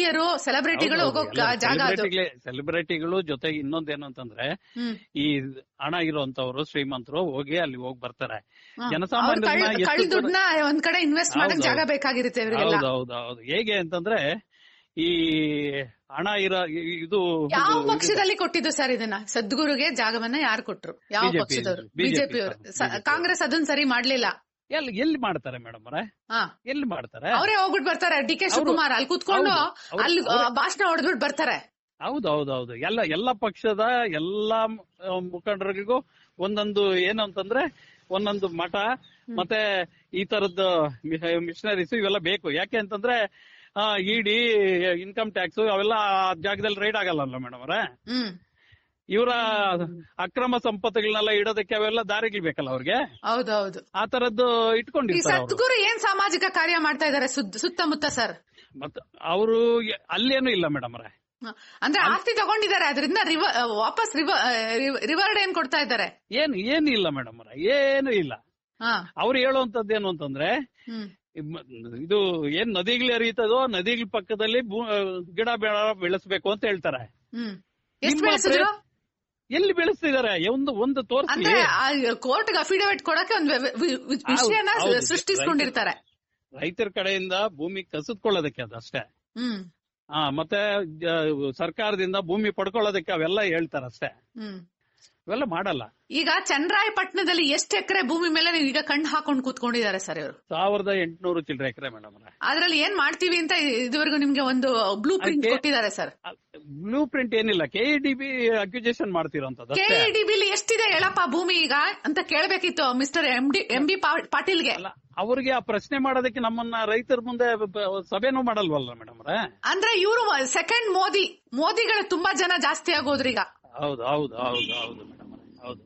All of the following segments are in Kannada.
ನಟಿಯರು ಸೆಲೆಬ್ರಿಟಿಗಳು ಹೋಗೋ ಜಾಗ ಅದು. ಸೆಲೆಬ್ರಿಟಿಗಳು ಜೊತೆಗೆ ಇನ್ನೊಂದೇನು ಅಂತಂದ್ರೆ ಈ ಹಣ ಇರುವಂತವ್ರು ಶ್ರೀಮಂತರು ಹೋಗಿ ಅಲ್ಲಿ ಹೋಗಿ ಬರ್ತಾರೆ. ಎಷ್ಟು ದುಡ್ಡನ್ನ ಒಂದ್ ಕಡೆ ಇನ್ವೆಸ್ಟ್ ಮಾಡಕ್ ಜಾಗ. ಬೇಕಾಗಿರುತ್ತೆ ಹೌದು ಹೇಗೆ ಅಂತಂದ್ರೆ ಈ ಹಣ ಇರೋ ಇದು ಯಾವ ಪಕ್ಷದಲ್ಲಿ ಕೊಟ್ಟಿದ್ದು ಸರ್ ಇದನ್ನ? ಸದ್ಗುರುಗೆ ಜಾಗವನ್ನ ಯಾರು ಕೊಟ್ರು? ಯಾವ ಪಕ್ಷದವರು? ಬಿಜೆಪಿಯವರು. ಬಿಜೆಪಿ ಕಾಂಗ್ರೆಸ್ ಅದನ್ನ ಸರಿ ಮಾಡ್ಲಿಲ್ಲ. ಎಲ್ಲಿ ಎಲ್ಲಿ ಮಾಡ್ತಾರೆ ಮೇಡಮ್ ಅವರೇ? ಹಾ. ಎಲ್ಲಿ ಮಾಡ್ತಾರೆ? ಅವರೇ ಹೋಗ್ಬಿಟ್ಟು ಬರ್ತಾರೆ ಡಿ ಕೆ ಶಿವಕುಮಾರ್. ಅಲ್ಲಿ ಕುತ್ಕೊಂಡು ಅಲ್ಲಿ ಭಾಷಣ ಹೊಡೆದ್ಬಿಟ್ಟು ಬರ್ತಾರೆ. ಹೌದು ಹೌದು ಹೌದು. ಎಲ್ಲ ಎಲ್ಲ ಪಕ್ಷದ ಎಲ್ಲಾ ಮುಖಂಡರಿಗೂ ಒಂದೊಂದು ಏನು ಅಂತಂದ್ರೆ ಒಂದೊಂದು ಮಠ ಮತ್ತೆ ಈ ತರದ ಮಿಷನರೀಸ್ ಇವೆಲ್ಲ ಬೇಕು. ಯಾಕೆ ಅಂತಂದ್ರೆ ಇಡಿ ಇನ್ಕಮ್ ಟ್ಯಾಕ್ಸ್ ಅವೆಲ್ಲ ಆ ಜಾಗದಲ್ಲಿ ರೈಡ್ ಆಗಲ್ಲ ಮೇಡಮ್ ಅವರೇ? ಇವರ ಅಕ್ರಮ ಸಂಪತ್ತುಗಳನ್ನೆಲ್ಲ ಇಡೋದಕ್ಕೆ ಅವೆಲ್ಲ ದಾರಿಗಳು ಬೇಕಲ್ಲ ಅವ್ರಿಗೆ? ಹೌದೌದು. ಆ ತರದ್ದು ಈ ಇಟ್ಕೊಂಡಿರ್ತಾರೆ ಅವರು. ಸದ್ಗುರು ಏನ್ ಸಾಮಾಜಿಕ ಕಾರ್ಯ ಮಾಡ್ತಾ ಇದಾರೆ ಸುತ್ತಮುತ್ತ ಸರ್? ಮತ್ತೆ ಅವರು ಅಲ್ಲೇನು ಇಲ್ಲ ಮೇಡಮ್ ಅವರೇ. ಹ. ಅಂದ್ರೆ ಆಸ್ತಿ ತಗೊಂಡಿದ್ದಾರೆ ಅದರಿಂದ ರಿವ- ವಾಪಸ್ ರಿವರ್ಡ್ ಏನ್ ಕೊಡ್ತಾ ಇದ್ದಾರೆ? ಏನು ಏನು ಇಲ್ಲ ಮೇಡಮ್ ಅವರೇ ಏನು ಇಲ್ಲ. ಹಾ. ಅವ್ರು ಹೇಳುವಂತದ್ದು ಏನು ಅಂತಂದ್ರೆ ಹ್ಮ್. ಇಮ್- ಇದು ಏನ್ ನದಿಗಳು ಹರಿಯುತ್ತದೋ ನದಿಗಳ ಪಕ್ಕದಲ್ಲಿ ಭೂ- ಗಿಡ ಬೆಳ ಬೆಳೆಸ್ಬೇಕು ಅಂತ ಹೇಳ್ತಾರೆ. ಹ್ಮ್. ಎಷ್ಟು ನಿಮ್ಮ ಬೆಳೆಸಿದ್ರು ಎಲ್ಲಿ ಬೆಳೆಸ್ತಿದ್ದಾರೆ? ಒಂದು ಒಂದು ತೋರಿಸಿ. ಅಂದ್ರೆ ಕೋರ್ಟ್ ಅಫಿಡವಿಟ್ ಕೊಡಕ್ಕೆ ಒಂದು ವಿಷಯನ. ಸೃಷ್ಟಿಸ್ಕೊಂಡಿರ್ತಾರೆ. ರೈತರ ಕಡೆಯಿಂದ ಭೂಮಿ ಕಸಿದ್ಕೊಳ್ಳೋದಕ್ಕೆ ಅದಷ್ಟೇ ಆ ಮತ್ತೆ ಸರ್ಕಾರದಿಂದ ಭೂಮಿ ಪಡ್ಕೊಳ್ಳೋದಕ್ಕೆ ಅವೆಲ್ಲ ಹೇಳ್ತಾರೆ ಅಷ್ಟೇ. ಹ್ಮ್. ಇವೆಲ್ಲ ಮಾಡಲ್ಲ. ಈಗ ಚನ್ನರಾಯಪಟ್ಟಣದಲ್ಲಿ ಎಷ್ಟು ಎಕರೆ ಭೂಮಿ ಮೇಲೆ ನೀವು ಈಗ ಕಣ್ಣು ಹಾಕೊಂಡು ಕೂತ್ಕೊಂಡಿದ್ದಾರೆ ಸರ್ ಇವರು? ಸಾವಿರದ ಎಂಟುನೂರು ಚಿಲ್ಲರೆ ಎಕರೆ ಮೇಡಮ್ ಅದ್ರಲ್ಲಿ ಏನ್ ಮಾಡ್ತೀವಿ ಅಂತ ಇದುವರೆಗೂ ನಿಮ್ಗೆ ಒಂದು ಬ್ಲೂ ಪ್ರಿಂಟ್ ಕೊಟ್ಟಿದ್ದಾರೆ ಸರ್. ಬ್ಲೂ ಪ್ರಿಂಟ್ ಏನಿಲ್ಲ. ಕೆ ಡಿ ಬಿ ಅಕ್ಯುಜೇಷನ್ ಮಾಡ್ತಿರೋಂಥದ್ದು ಅಷ್ಟೇ. ಕೆಇಡಿಬಿಲಿ ಎಷ್ಟಿದೆ ಹೇಳಪ್ಪ ಭೂಮಿ ಈಗ ಅಂತ ಕೇಳಬೇಕಿತ್ತು mister M D M B ಪಾಟೀಲ್ಗೆ. ಅವ್ರಿಗೆ ಆ ಪ್ರಶ್ನೆ ಮಾಡೋದಕ್ಕೆ ನಮ್ಮನ್ನ ರೈತರ ಮುಂದೆ ಸಭೆನೂ ಮಾಡಲ್ವಲ್ಲ ಮೇಡಮ್ ಅಂದ್ರೆ ಇವರು ಸೆಕೆಂಡ್ ಮೋದಿ ಮೋದಿಗಳು ತುಂಬಾ ಜನ ಜಾಸ್ತಿ ಆಗೋದ್ರೀಗ. ಹೌದು ಹೌದು ಹೌದು ಹೌದು ಮೇಡಮ್ ಹೌದು.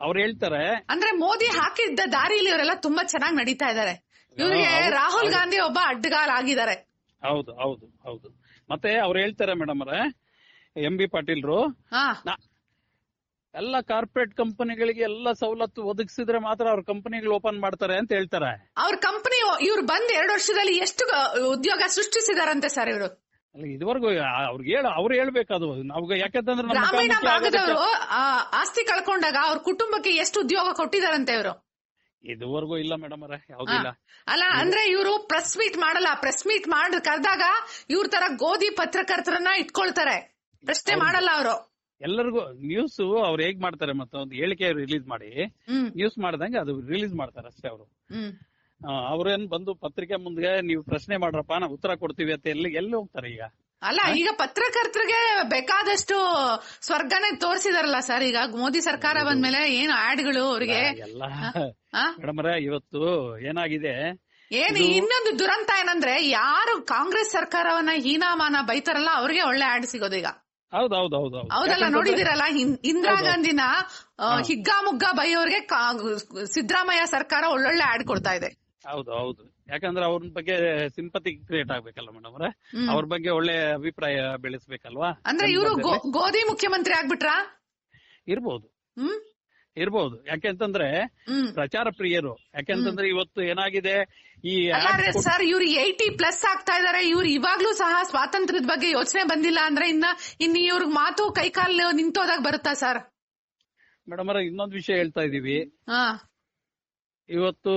ಅವ್ರು ಹೇಳ್ತಾರೆ ಅಂದ್ರೆ ಮೋದಿ ಹಾಕಿದ್ದ ದಾರಿಲಿ ಇವರೆಲ್ಲ ತುಂಬಾ ಚೆನ್ನಾಗಿ ನಡೀತಾ ಇದ್ದಾರೆ. ಇವರಿಗೆ ರಾಹುಲ್ ಗಾಂಧಿ ಒಬ್ಬ ಅಡ್ಡಗಾಲ್ ಆಗಿದ್ದಾರೆ. ಹೌದು ಹೌದು ಹೌದು. ಮತ್ತೆ ಅವ್ರು ಹೇಳ್ತಾರೆ ಮೇಡಮ್ ಅವರೇ ಎಂ ಬಿ ಪಾಟೀಲ್ರು ಎಲ್ಲ ಕಾರ್ಪೊರೇಟ್ ಕಂಪನಿಗಳಿಗೆ ಎಲ್ಲ ಸವಲತ್ತು ಒದಗಿಸಿದ್ರೆ ಮಾತ್ರ ಅವ್ರ ಕಂಪನಿಗಳು ಓಪನ್ ಮಾಡ್ತಾರೆ ಅಂತ ಹೇಳ್ತಾರೆ. ಅವ್ರ ಕಂಪನಿ ಇವ್ರು ಬಂದ್ ಎರಡು ವರ್ಷದಲ್ಲಿ ಎಷ್ಟು ಉದ್ಯೋಗ ಸೃಷ್ಟಿಸಿದಾರಂತೆ ಸರ್ ಇವರು? ಅಲ್ಲ ಇದುವರೆಗೂ ಅವ್ರಿಗೆ ಹೇಳ ಅವ್ರು ಹೇಳ್ಬೇಕದು ನಾವು ಯಾಕಂತಂದ್ರೆ ನಮ್ಮ ಗ್ರಾಮೀಣ ಮುಖಾಮುಖಿ ಭಾಗದವರು ಆ, ಆಸ್ತಿ ಕಳ್ಕೊಂಡಾಗ ಅವ್ರ ಕುಟುಂಬಕ್ಕೆ ಎಷ್ಟು ಉದ್ಯೋಗ ಕೊಟ್ಟಿದಾರಂತೆ ಇವರು? ಇದುವರೆಗೂ ಇಲ್ಲ ಮೇಡಮ್ ಅವರೇ ಯಾವ್ದಿಲ್ಲ ಅಲ್ಲ ಅಂದ್ರೆ ಇವರು ಪ್ರೆಸ್ ಮೀಟ್ ಮಾಡಲ್ಲ ಪ್ರೆಸ್ ಮೀಟ್ ಮಾಡ್ ಕರೆದಾಗ ಇವ್ರ ತರ ಗೋಧಿ ಪತ್ರಕರ್ತರನ್ನ ಇಟ್ಕೊಳ್ತಾರೆ. ಪ್ರಶ್ನೆ ಮಾಡಲ್ಲ ಅವರು. ಎಲ್ಲರಿಗೂ ನ್ಯೂಸ್ ಅವ್ರು ಹೇಗ್ ಮಾಡ್ತಾರೆ ಮತ್ತೊಂದು ಹೇಳಿಕೆ ರಿಲೀಸ್ ಮಾಡಿ. ಹ್ಮ್. ನ್ಯೂಸ್ ಮಾಡ್ದಂಗೆ ಅದು ರಿಲೀಸ್ ಮಾಡ್ತಾರೆ ಅಷ್ಟೇ ಅವರು. ಹ್ಮ್. ಅವ್ರೇನ್ ಬಂದು ಪತ್ರಿಕೆ ಮುಂದೆ ನೀವು ಪ್ರಶ್ನೆ ಮಾಡ್ರಪ್ಪ ನಾವು ಉತ್ತರ ಕೊಡ್ತೀವಿ ಅಂತ ಎಲ್ಲಿ ಎಲ್ಲಿ ಹೋಗ್ತಾರೆ ಈಗ? ಅಲ್ಲ ಈಗ ಪತ್ರಕರ್ತರಿಗೆ ಬೇಕಾದಷ್ಟು ಸ್ವರ್ಗನೇ ತೋರಿಸಿದಾರಲ್ಲ ಸರ್. ಈಗ ಮೋದಿ ಸರ್ಕಾರ ಬಂದ್ಮೇಲೆ ಏನು ಆಡ್ಗಳು ಅವ್ರಿಗೆ? ಮೇಡಮ್ ಇವತ್ತು ಏನಾಗಿದೆ? ಏನ್ ಇನ್ನೊಂದು ದುರಂತ ಏನಂದ್ರೆ ಯಾರು ಕಾಂಗ್ರೆಸ್ ಸರ್ಕಾರವನ್ನ ಹೀನಾಮಾನ ಬೈತಾರಲ್ಲ ಅವ್ರಿಗೆ ಒಳ್ಳೆ ಆಡ್ ಸಿಗೋದು ಈಗ. ಹೌದು ಹೌದು ಹೌದು ಹೌದು ಹೌದಲ್ಲ ನೋಡಿದಿರಲ್ಲ ಇಂದಿರಾ ಗಾಂಧಿನ ಆ, ಹಿಗ್ಗಾಮುಗ್ಗಾ ಬೈಯೋರ್ಗೆ ಸಿದ್ದರಾಮಯ್ಯ ಸರ್ಕಾರ ಒಳ್ಳೊಳ್ಳೆ ಆಡ್ ಕೊಡ್ತಾ ಇದೆ. ಹೌದು ಹೌದು. ಯಾಕಂದ್ರೆ ಅವ್ರ ಬಗ್ಗೆ ಸಿಂಪತಿ ಕ್ರಿಯೇಟ್ ಆಗ್ಬೇಕಲ್ಲ ಮೇಡಮ್ ಅವ್ರೆ. ಅವ್ರ ಬಗ್ಗೆ ಒಳ್ಳೆ ಅಭಿಪ್ರಾಯ ಬೆಳೆಸ್ಬೇಕಲ್ವಾ? ಅಂದ್ರೆ ಇವರು ಗೋಧಿ ಮುಖ್ಯಮಂತ್ರಿ ಆಗ್ಬಿಟ್ರಾ? ಇರ್ಬೋದು. ಇರ್ಬೋದು. ಯಾಕೆಂತಂದ್ರೆ ಪ್ರಚಾರ ಪ್ರಿಯರು. ಯಾಕೆಂತಂದ್ರೆ ಇವತ್ತು ಏನಾಗಿದೆ? ಈ ಸರ್ ಇವ್ರು ಏಟಿ ಪ್ಲಸ್ ಆಗ್ತಾ ಇದಾರೆ. ಇವ್ರು ಇವಾಗ್ಲೂ ಸಹ ಸ್ವಾತಂತ್ರ್ಯದ ಬಗ್ಗೆ ಯೋಚನೆ ಬಂದಿಲ್ಲ ಅಂದ್ರೆ ಇನ್ನ ಇನ್ ಇವ್ರಿಗೆ ಮಾತು ಕೈಕಾಲು ನಿಂತೋದಾಗ ಬರುತ್ತಾ ಸರ್? ಮೇಡಮ್ ಅವರ ಇನ್ನೊಂದು ವಿಷಯ ಹೇಳ್ತಾ ಇದೀವಿ. ಹಾ. ಇವತ್ತು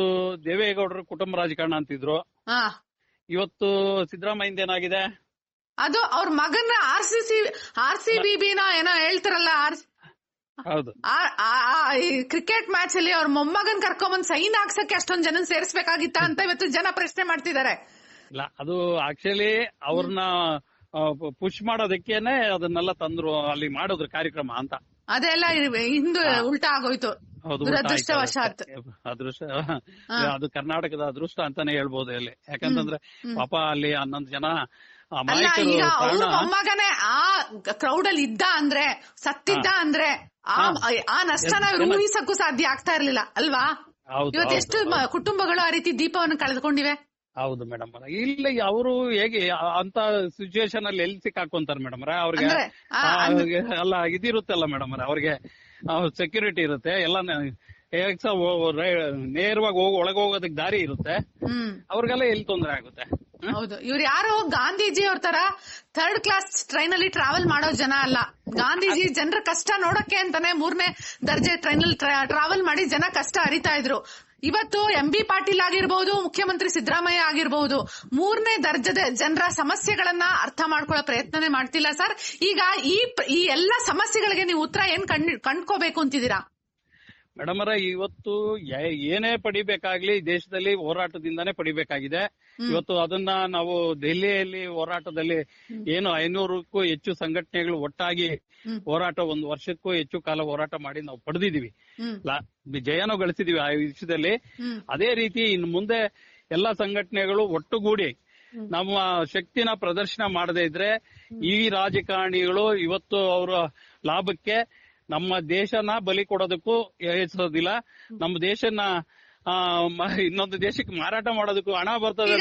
ದೇವೇಗೌಡರು ಕುಟುಂಬ ರಾಜಕಾರಣ ಅಂತಿದ್ರು. ಹಾ. ಇವತ್ತು ಸಿದ್ದರಾಮಯ್ಯ ಏನಾಗಿದೆ? ಅದು ಅವ್ರ ಮಗನ R C C R C B ಏನೋ ಹೇಳ್ತಾರಲ್ಲ ಆರ್ ಹೌದು. ಕ್ರಿಕೆಟ್ ಮ್ಯಾಚ್ ಅಲ್ಲಿ ಅವ್ರ ಮೊಮ್ಮಗನ್ ಕರ್ಕೊಂಬಂದ್ ಸೈನ್ ಹಾಕ್ಸಕ್ಕೆ ಅಷ್ಟೊಂದ್ ಜನ ಸೇರಿಸಬೇಕಾಗಿತ್ತ ಅಂತ ಇವತ್ತು ಜನ ಪ್ರಶ್ನೆ ಮಾಡ್ತಿದ್ದಾರೆ. ಇಲ್ಲ ಅದು ಆಕ್ಚುಲಿ ಅವ್ರನ್ನ ಪುಷ್ ಮಾಡೋದಕ್ಕೇನೆ ಅದನ್ನೆಲ್ಲ ತಂದ್ರು ಅಲ್ಲಿ ಮಾಡಿದ್ರು ಕಾರ್ಯಕ್ರಮ ಅಂತ. ಅದೆಲ್ಲ ಹಿಂದು ಉಲ್ಟಾ ಆಗೋಯ್ತು. ದುರದೃಷ್ಟವಶಾತ್. ಅದೃಷ್ಟ ಅದು ಕರ್ನಾಟಕದ ಅದೃಷ್ಟ ಅಂತಾನೆ ಹೇಳ್ಬೋದು ಇಲ್ಲಿ. ಯಾಕಂತಂದ್ರೆ ಪಾಪ ಅಲ್ಲಿ ಹನ್ನೊಂದು ಜನ ಈಗ ಅವ್ರ ಮೊಮ್ಮಗನೇ ಆ ಕ್ರೌಡ್ ಅಲ್ಲಿ ಇದ್ದ ಅಂದ್ರೆ ಸತ್ತಿದ್ದ ಅಂದ್ರೆ ಆ ಆ ನಷ್ಟನ ಊಹಿಸಕ್ಕೂ ಸಾಧ್ಯ ಆಗ್ತಾ ಇರ್ಲಿಲ್ಲ ಅಲ್ವಾ? ಹೌದು ಇವತ್ತು ಎಷ್ಟು ಕುಟುಂಬಗಳು ಆ ರೀತಿ ದೀಪವನ್ನು ಕಳೆದುಕೊಂಡಿವೆ? ಹೌದು ಮೇಡಮ್ ಇಲ್ಲ ಅವರು ಹೇಗೆ ಅಂತ ಸಿಚುವೇಶನ್ ಅಲ್ಲಿ ಎಲ್ಲಿ ಸಿಕ್ಕಾಕೊಂತಾರೆ ಮೇಡಮ್ ಅವ್ರಿಗೆ ಅಲ್ಲ ಇದಿರುತ್ತಲ್ಲ ಮೇಡಮ್ ಅವ್ರಿಗೆ ಸೆಕ್ಯೂರಿಟಿ ಇರುತ್ತೆ ಎಲ್ಲ ನೇರವಾಗಿ ಹೋಗಿ ಒಳಗೆ ಹೋಗೋದಕ್ಕೆ ದಾರಿ ಇರುತ್ತೆ. ಅವ್ರಿಗೆಲ್ಲ ಎಲ್ಲಿ ತೊಂದರೆ ಆಗುತ್ತೆ? ಹೌದು. ಇವ್ರು ಯಾರು ಗಾಂಧೀಜಿ ಅವ್ರ ತರ ಥರ್ಡ್ ಕ್ಲಾಸ್ ಟ್ರೈನ್ ಅಲ್ಲಿ ಟ್ರಾವೆಲ್ ಮಾಡೋ ಜನ ಅಲ್ಲ. ಗಾಂಧೀಜಿ ಜನರ ಕಷ್ಟ ನೋಡಕ್ಕೆ ಅಂತಾನೆ ಮೂರನೇ ದರ್ಜೆ ಟ್ರೈನ್ ಅಲ್ಲಿ ಟ್ರಾವೆಲ್ ಮಾಡಿ ಜನ ಕಷ್ಟ ಅರಿತಾ ಇದ್ರು. ಇವತ್ತು ಎಂ ಬಿ ಪಾಟೀಲ್ ಆಗಿರಬಹುದು ಮುಖ್ಯಮಂತ್ರಿ ಸಿದ್ದರಾಮಯ್ಯ ಆಗಿರಬಹುದು ಮೂರನೇ ದರ್ಜದ ಜನರ ಸಮಸ್ಯೆಗಳನ್ನ ಅರ್ಥ ಮಾಡ್ಕೊಳ್ಳೋ ಪ್ರಯತ್ನನೇ ಮಾಡ್ತಿಲ್ಲ ಸರ್. ಈಗ ಈ ಈ ಎಲ್ಲ ಸಮಸ್ಯೆಗಳಿಗೆ ನೀವು ಉತ್ತರ ಏನ್ ಕಂಡ್, ಕಂಡ್ಕೋಬೇಕು ಅಂತಿದ್ದೀರಾ? ಮೇಡಮರ, ಇವತ್ತು ಏನೇ ಪಡಿಬೇಕಾಗ್ಲಿ ದೇಶದಲ್ಲಿ ಹೋರಾಟದಿಂದಾನೇ ಪಡಿಬೇಕಾಗಿದೆ. ಇವತ್ತು ಅದನ್ನ ನಾವು ದೆಹಲಿಯಲ್ಲಿ ಹೋರಾಟದಲ್ಲಿ ಏನು ಐನೂರಕ್ಕೂ ಹೆಚ್ಚು ಸಂಘಟನೆಗಳು ಒಟ್ಟಾಗಿ ಹೋರಾಟ ಒಂದು ವರ್ಷಕ್ಕೂ ಹೆಚ್ಚು ಕಾಲ ಹೋರಾಟ ಮಾಡಿ ನಾವು ಪಡೆದಿದೀವಿ ಜಯನೂ ಗಳಿಸಿದೀವಿ ಆ ವಿಷಯದಲ್ಲಿ. ಅದೇ ರೀತಿ ಇನ್ ಮುಂದೆ ಎಲ್ಲಾ ಸಂಘಟನೆಗಳು ಒಟ್ಟುಗೂಡಿ ನಮ್ಮ ಶಕ್ತಿನ ಪ್ರದರ್ಶನ ಮಾಡದೇ ಇದ್ರೆ ಈ ರಾಜಕಾರಣಿಗಳು ಇವತ್ತು ಅವರ ಲಾಭಕ್ಕೆ ನಮ್ಮ ದೇಶನ ಬಲಿ ಕೊಡೋದಕ್ಕೂ ಯೋಚಿಸೋದಿಲ್ಲ ನಮ್ಮ ದೇಶನ ಇನ್ನೊಂದು ದೇಶಕ್ಕೆ ಮಾರಾಟ ಮಾಡೋದಕ್ಕೂ ಹಣ ಬರ್ತದೆ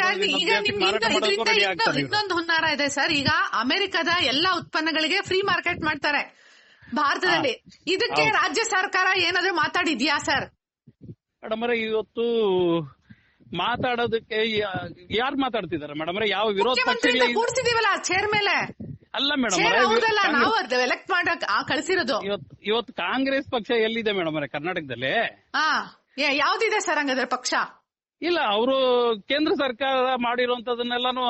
ಇನ್ನೊಂದು ಹುನ್ನಾರ ಇದೆ ಸರ್. ಈಗ ಅಮೆರಿಕದ ಎಲ್ಲಾ ಉತ್ಪನ್ನಗಳಿಗೆ ಫ್ರೀ ಮಾರ್ಕೆಟ್ ಮಾಡ್ತಾರೆ ಭಾರತದಲ್ಲಿ. ಇದಕ್ಕೆ ರಾಜ್ಯ ಸರ್ಕಾರ ಏನಾದ್ರೂ ಮಾತಾಡಿದ್ಯಾ ಸರ್? ಮೇಡಮ್ ಇವತ್ತು ಮಾತಾಡೋದಕ್ಕೆ ಯಾರು ಮಾತಾಡ್ತಿದ್ದಾರೆ ಮೇಡಮ್ ಯಾವ ವಿರೋಧ ಪಕ್ಷ ಕೂರ್ಸಿದೀವಲ್ಲ ಚೇರ್ ಮೇಲೆ? ಅಲ್ಲ ಮೇಡಮ್ ನಾವು ಎಲೆಕ್ಟ್ ಮಾಡಕ್ ಆ, ಕಳ್ಸಿರೋದು. ಇವತ್ತು ಕಾಂಗ್ರೆಸ್ ಪಕ್ಷ ಎಲ್ಲಿದೆ ಮೇಡಮ್ ಕರ್ನಾಟಕದಲ್ಲಿ? ಹಾ. ಏ- ಯಾವ್ದಿದೆ ಸರ್ ಹಂಗಾದ್ರೆ ಪಕ್ಷ? ಇಲ್ಲ ಅವರು ಕೇಂದ್ರ ಸರ್ಕಾರ ಮಾಡಿರುವಂತದನ್ನೆಲ್ಲಾನು